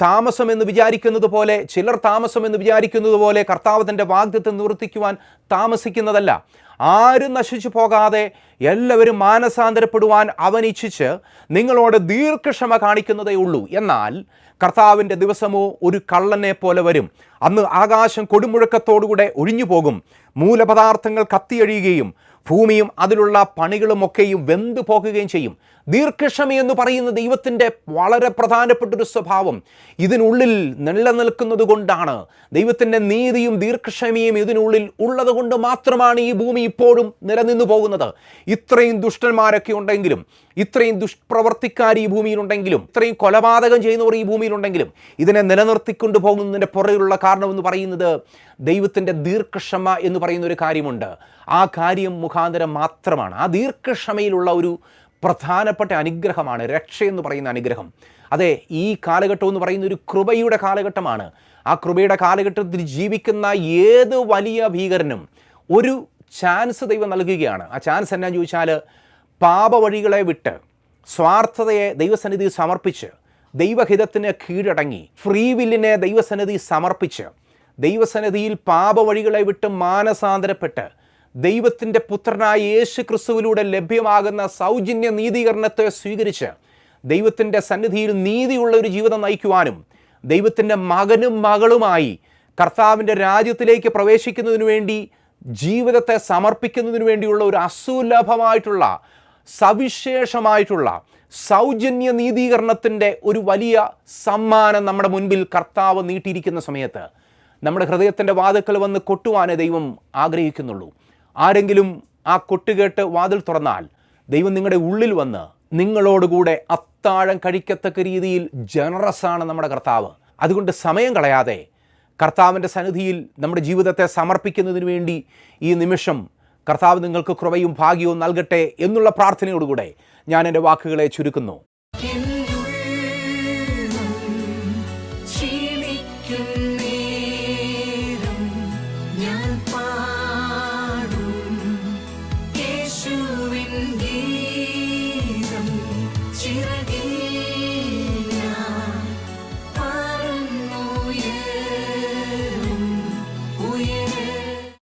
താമസം എന്ന് വിചാരിക്കുന്നത് പോലെ ചിലർ താമസം എന്ന് വിചാരിക്കുന്നത് പോലെ കർത്താവ് തന്റെ വാഗ്ദത്തെ നിവർത്തിക്കുവാൻ താമസിക്കുന്നതല്ല. ആരും നശിച്ചു പോകാതെ എല്ലാവരും മാനസാന്തരപ്പെടുവാൻ അവൻ ഇച്ഛിച്ച് നിങ്ങളോട് ദീർഘക്ഷമ കാണിക്കുന്നതേ ഉള്ളൂ. എന്നാൽ കർത്താവിന്റെ ദിവസമോ ഒരു കള്ളനെ പോലെ വരും. അന്ന് ആകാശം കൊടുമുഴക്കത്തോടുകൂടെ ഒഴിഞ്ഞു പോകും. മൂലപദാർത്ഥങ്ങൾ കത്തിയഴിയുകയും ഭൂമിയും അതിലുള്ള പണികളുമൊക്കെയും വെന്തു പോകുകയും ചെയ്യും. ദീർഘക്ഷമ എന്ന് പറയുന്ന ദൈവത്തിന്റെ വളരെ പ്രധാനപ്പെട്ട ഒരു സ്വഭാവം ഇതിനുള്ളിൽ നിലനിൽക്കുന്നത് കൊണ്ടാണ്. ദൈവത്തിന്റെ നീതിയും ദീർഘക്ഷമയും ഇതിനുള്ളിൽ ഉള്ളത് കൊണ്ട് മാത്രമാണ് ഈ ഭൂമി ഇപ്പോഴും നിലനിന്നു പോകുന്നത്. ഇത്രയും ദുഷ്ടന്മാരൊക്കെ ഉണ്ടെങ്കിലും ഇത്രയും ദുഷ്പ്രവർത്തിക്കാർ ഈ ഭൂമിയിലുണ്ടെങ്കിലും ഇത്രയും കൊലപാതകം ചെയ്യുന്നവർ ഈ ഭൂമിയിലുണ്ടെങ്കിലും ഇതിനെ നിലനിർത്തിക്കൊണ്ടു പോകുന്നതിന്റെ പുറകിലുള്ള കാരണമെന്ന് പറയുന്നത് ദൈവത്തിന്റെ ദീർഘക്ഷമ എന്ന് പറയുന്ന ഒരു കാര്യമുണ്ട്. ആ കാര്യം മുഖാന്തരം മാത്രമാണ്. ആ ദീർഘക്ഷമയിലുള്ള ഒരു പ്രധാനപ്പെട്ട അനുഗ്രഹമാണ് രക്ഷ എന്ന് പറയുന്ന അനുഗ്രഹം. അതെ ഈ കാലഘട്ടം എന്ന് പറയുന്ന ഒരു കൃപയുടെ കാലഘട്ടമാണ്. ആ കൃപയുടെ കാലഘട്ടത്തിൽ ജീവിക്കുന്ന ഏത് വലിയ ഭീകരനും ഒരു ചാൻസ് ദൈവം നൽകുകയാണ്. ആ ചാൻസ് എന്നാന്ന് ചോദിച്ചാൽ പാപവഴികളെ വിട്ട് സ്വാർത്ഥതയെ ദൈവസന്നിധി സമർപ്പിച്ച് ദൈവഹിതത്തിന് കീഴടങ്ങി ഫ്രീ വില്ലിനെ ദൈവസന്നിധി സമർപ്പിച്ച് ദൈവസന്നിധിയിൽ പാപവഴികളെ വിട്ട് മാനസാന്തരപ്പെട്ട് ദൈവത്തിന്റെ പുത്രനായ യേശു ക്രിസ്തുവിലൂടെ ലഭ്യമാകുന്ന സൗജന്യ നീതീകരണത്തെ സ്വീകരിച്ച് ദൈവത്തിന്റെ സന്നിധിയിൽ നീതിയുള്ള ഒരു ജീവിതം നയിക്കുവാനും ദൈവത്തിന്റെ മകനും മകളുമായി കർത്താവിന്റെ രാജ്യത്തിലേക്ക് പ്രവേശിക്കുന്നതിനു വേണ്ടി ജീവിതത്തെ സമർപ്പിക്കുന്നതിനു വേണ്ടിയുള്ള ഒരു അസുലഭമായിട്ടുള്ള സവിശേഷമായിട്ടുള്ള സൗജന്യ നീതീകരണത്തിന്റെ ഒരു വലിയ സമ്മാനം നമ്മുടെ മുൻപിൽ കർത്താവ് നീട്ടിയിരിക്കുന്ന സമയത്ത് നമ്മുടെ ഹൃദയത്തിന്റെ വാതുക്കൾ വന്ന് കൊട്ടുവാനേ ദൈവം ആഗ്രഹിക്കുന്നുള്ളൂ. ആരെങ്കിലും ആ കൊട്ടുകേട്ട് വാതിൽ തുറന്നാൽ ദൈവം നിങ്ങളുടെ ഉള്ളിൽ വന്ന് നിങ്ങളോടുകൂടെ അത്താഴം കഴിക്കത്തക്ക രീതിയിൽ ജനറസ് ആണ് നമ്മുടെ കർത്താവ്. അതുകൊണ്ട് സമയം കളയാതെ കർത്താവിന്റെ സന്നിധിയിൽ നമ്മുടെ ജീവിതത്തെ സമർപ്പിക്കുന്നതിന് വേണ്ടി ഈ നിമിഷം കർത്താവ് നിങ്ങൾക്ക് കൃപയും ഭാഗ്യവും നൽകട്ടെ എന്നുള്ള പ്രാർത്ഥനയോടുകൂടെ ഞാൻ എന്റെ വാക്കുകളെ ചുരുക്കുന്നു.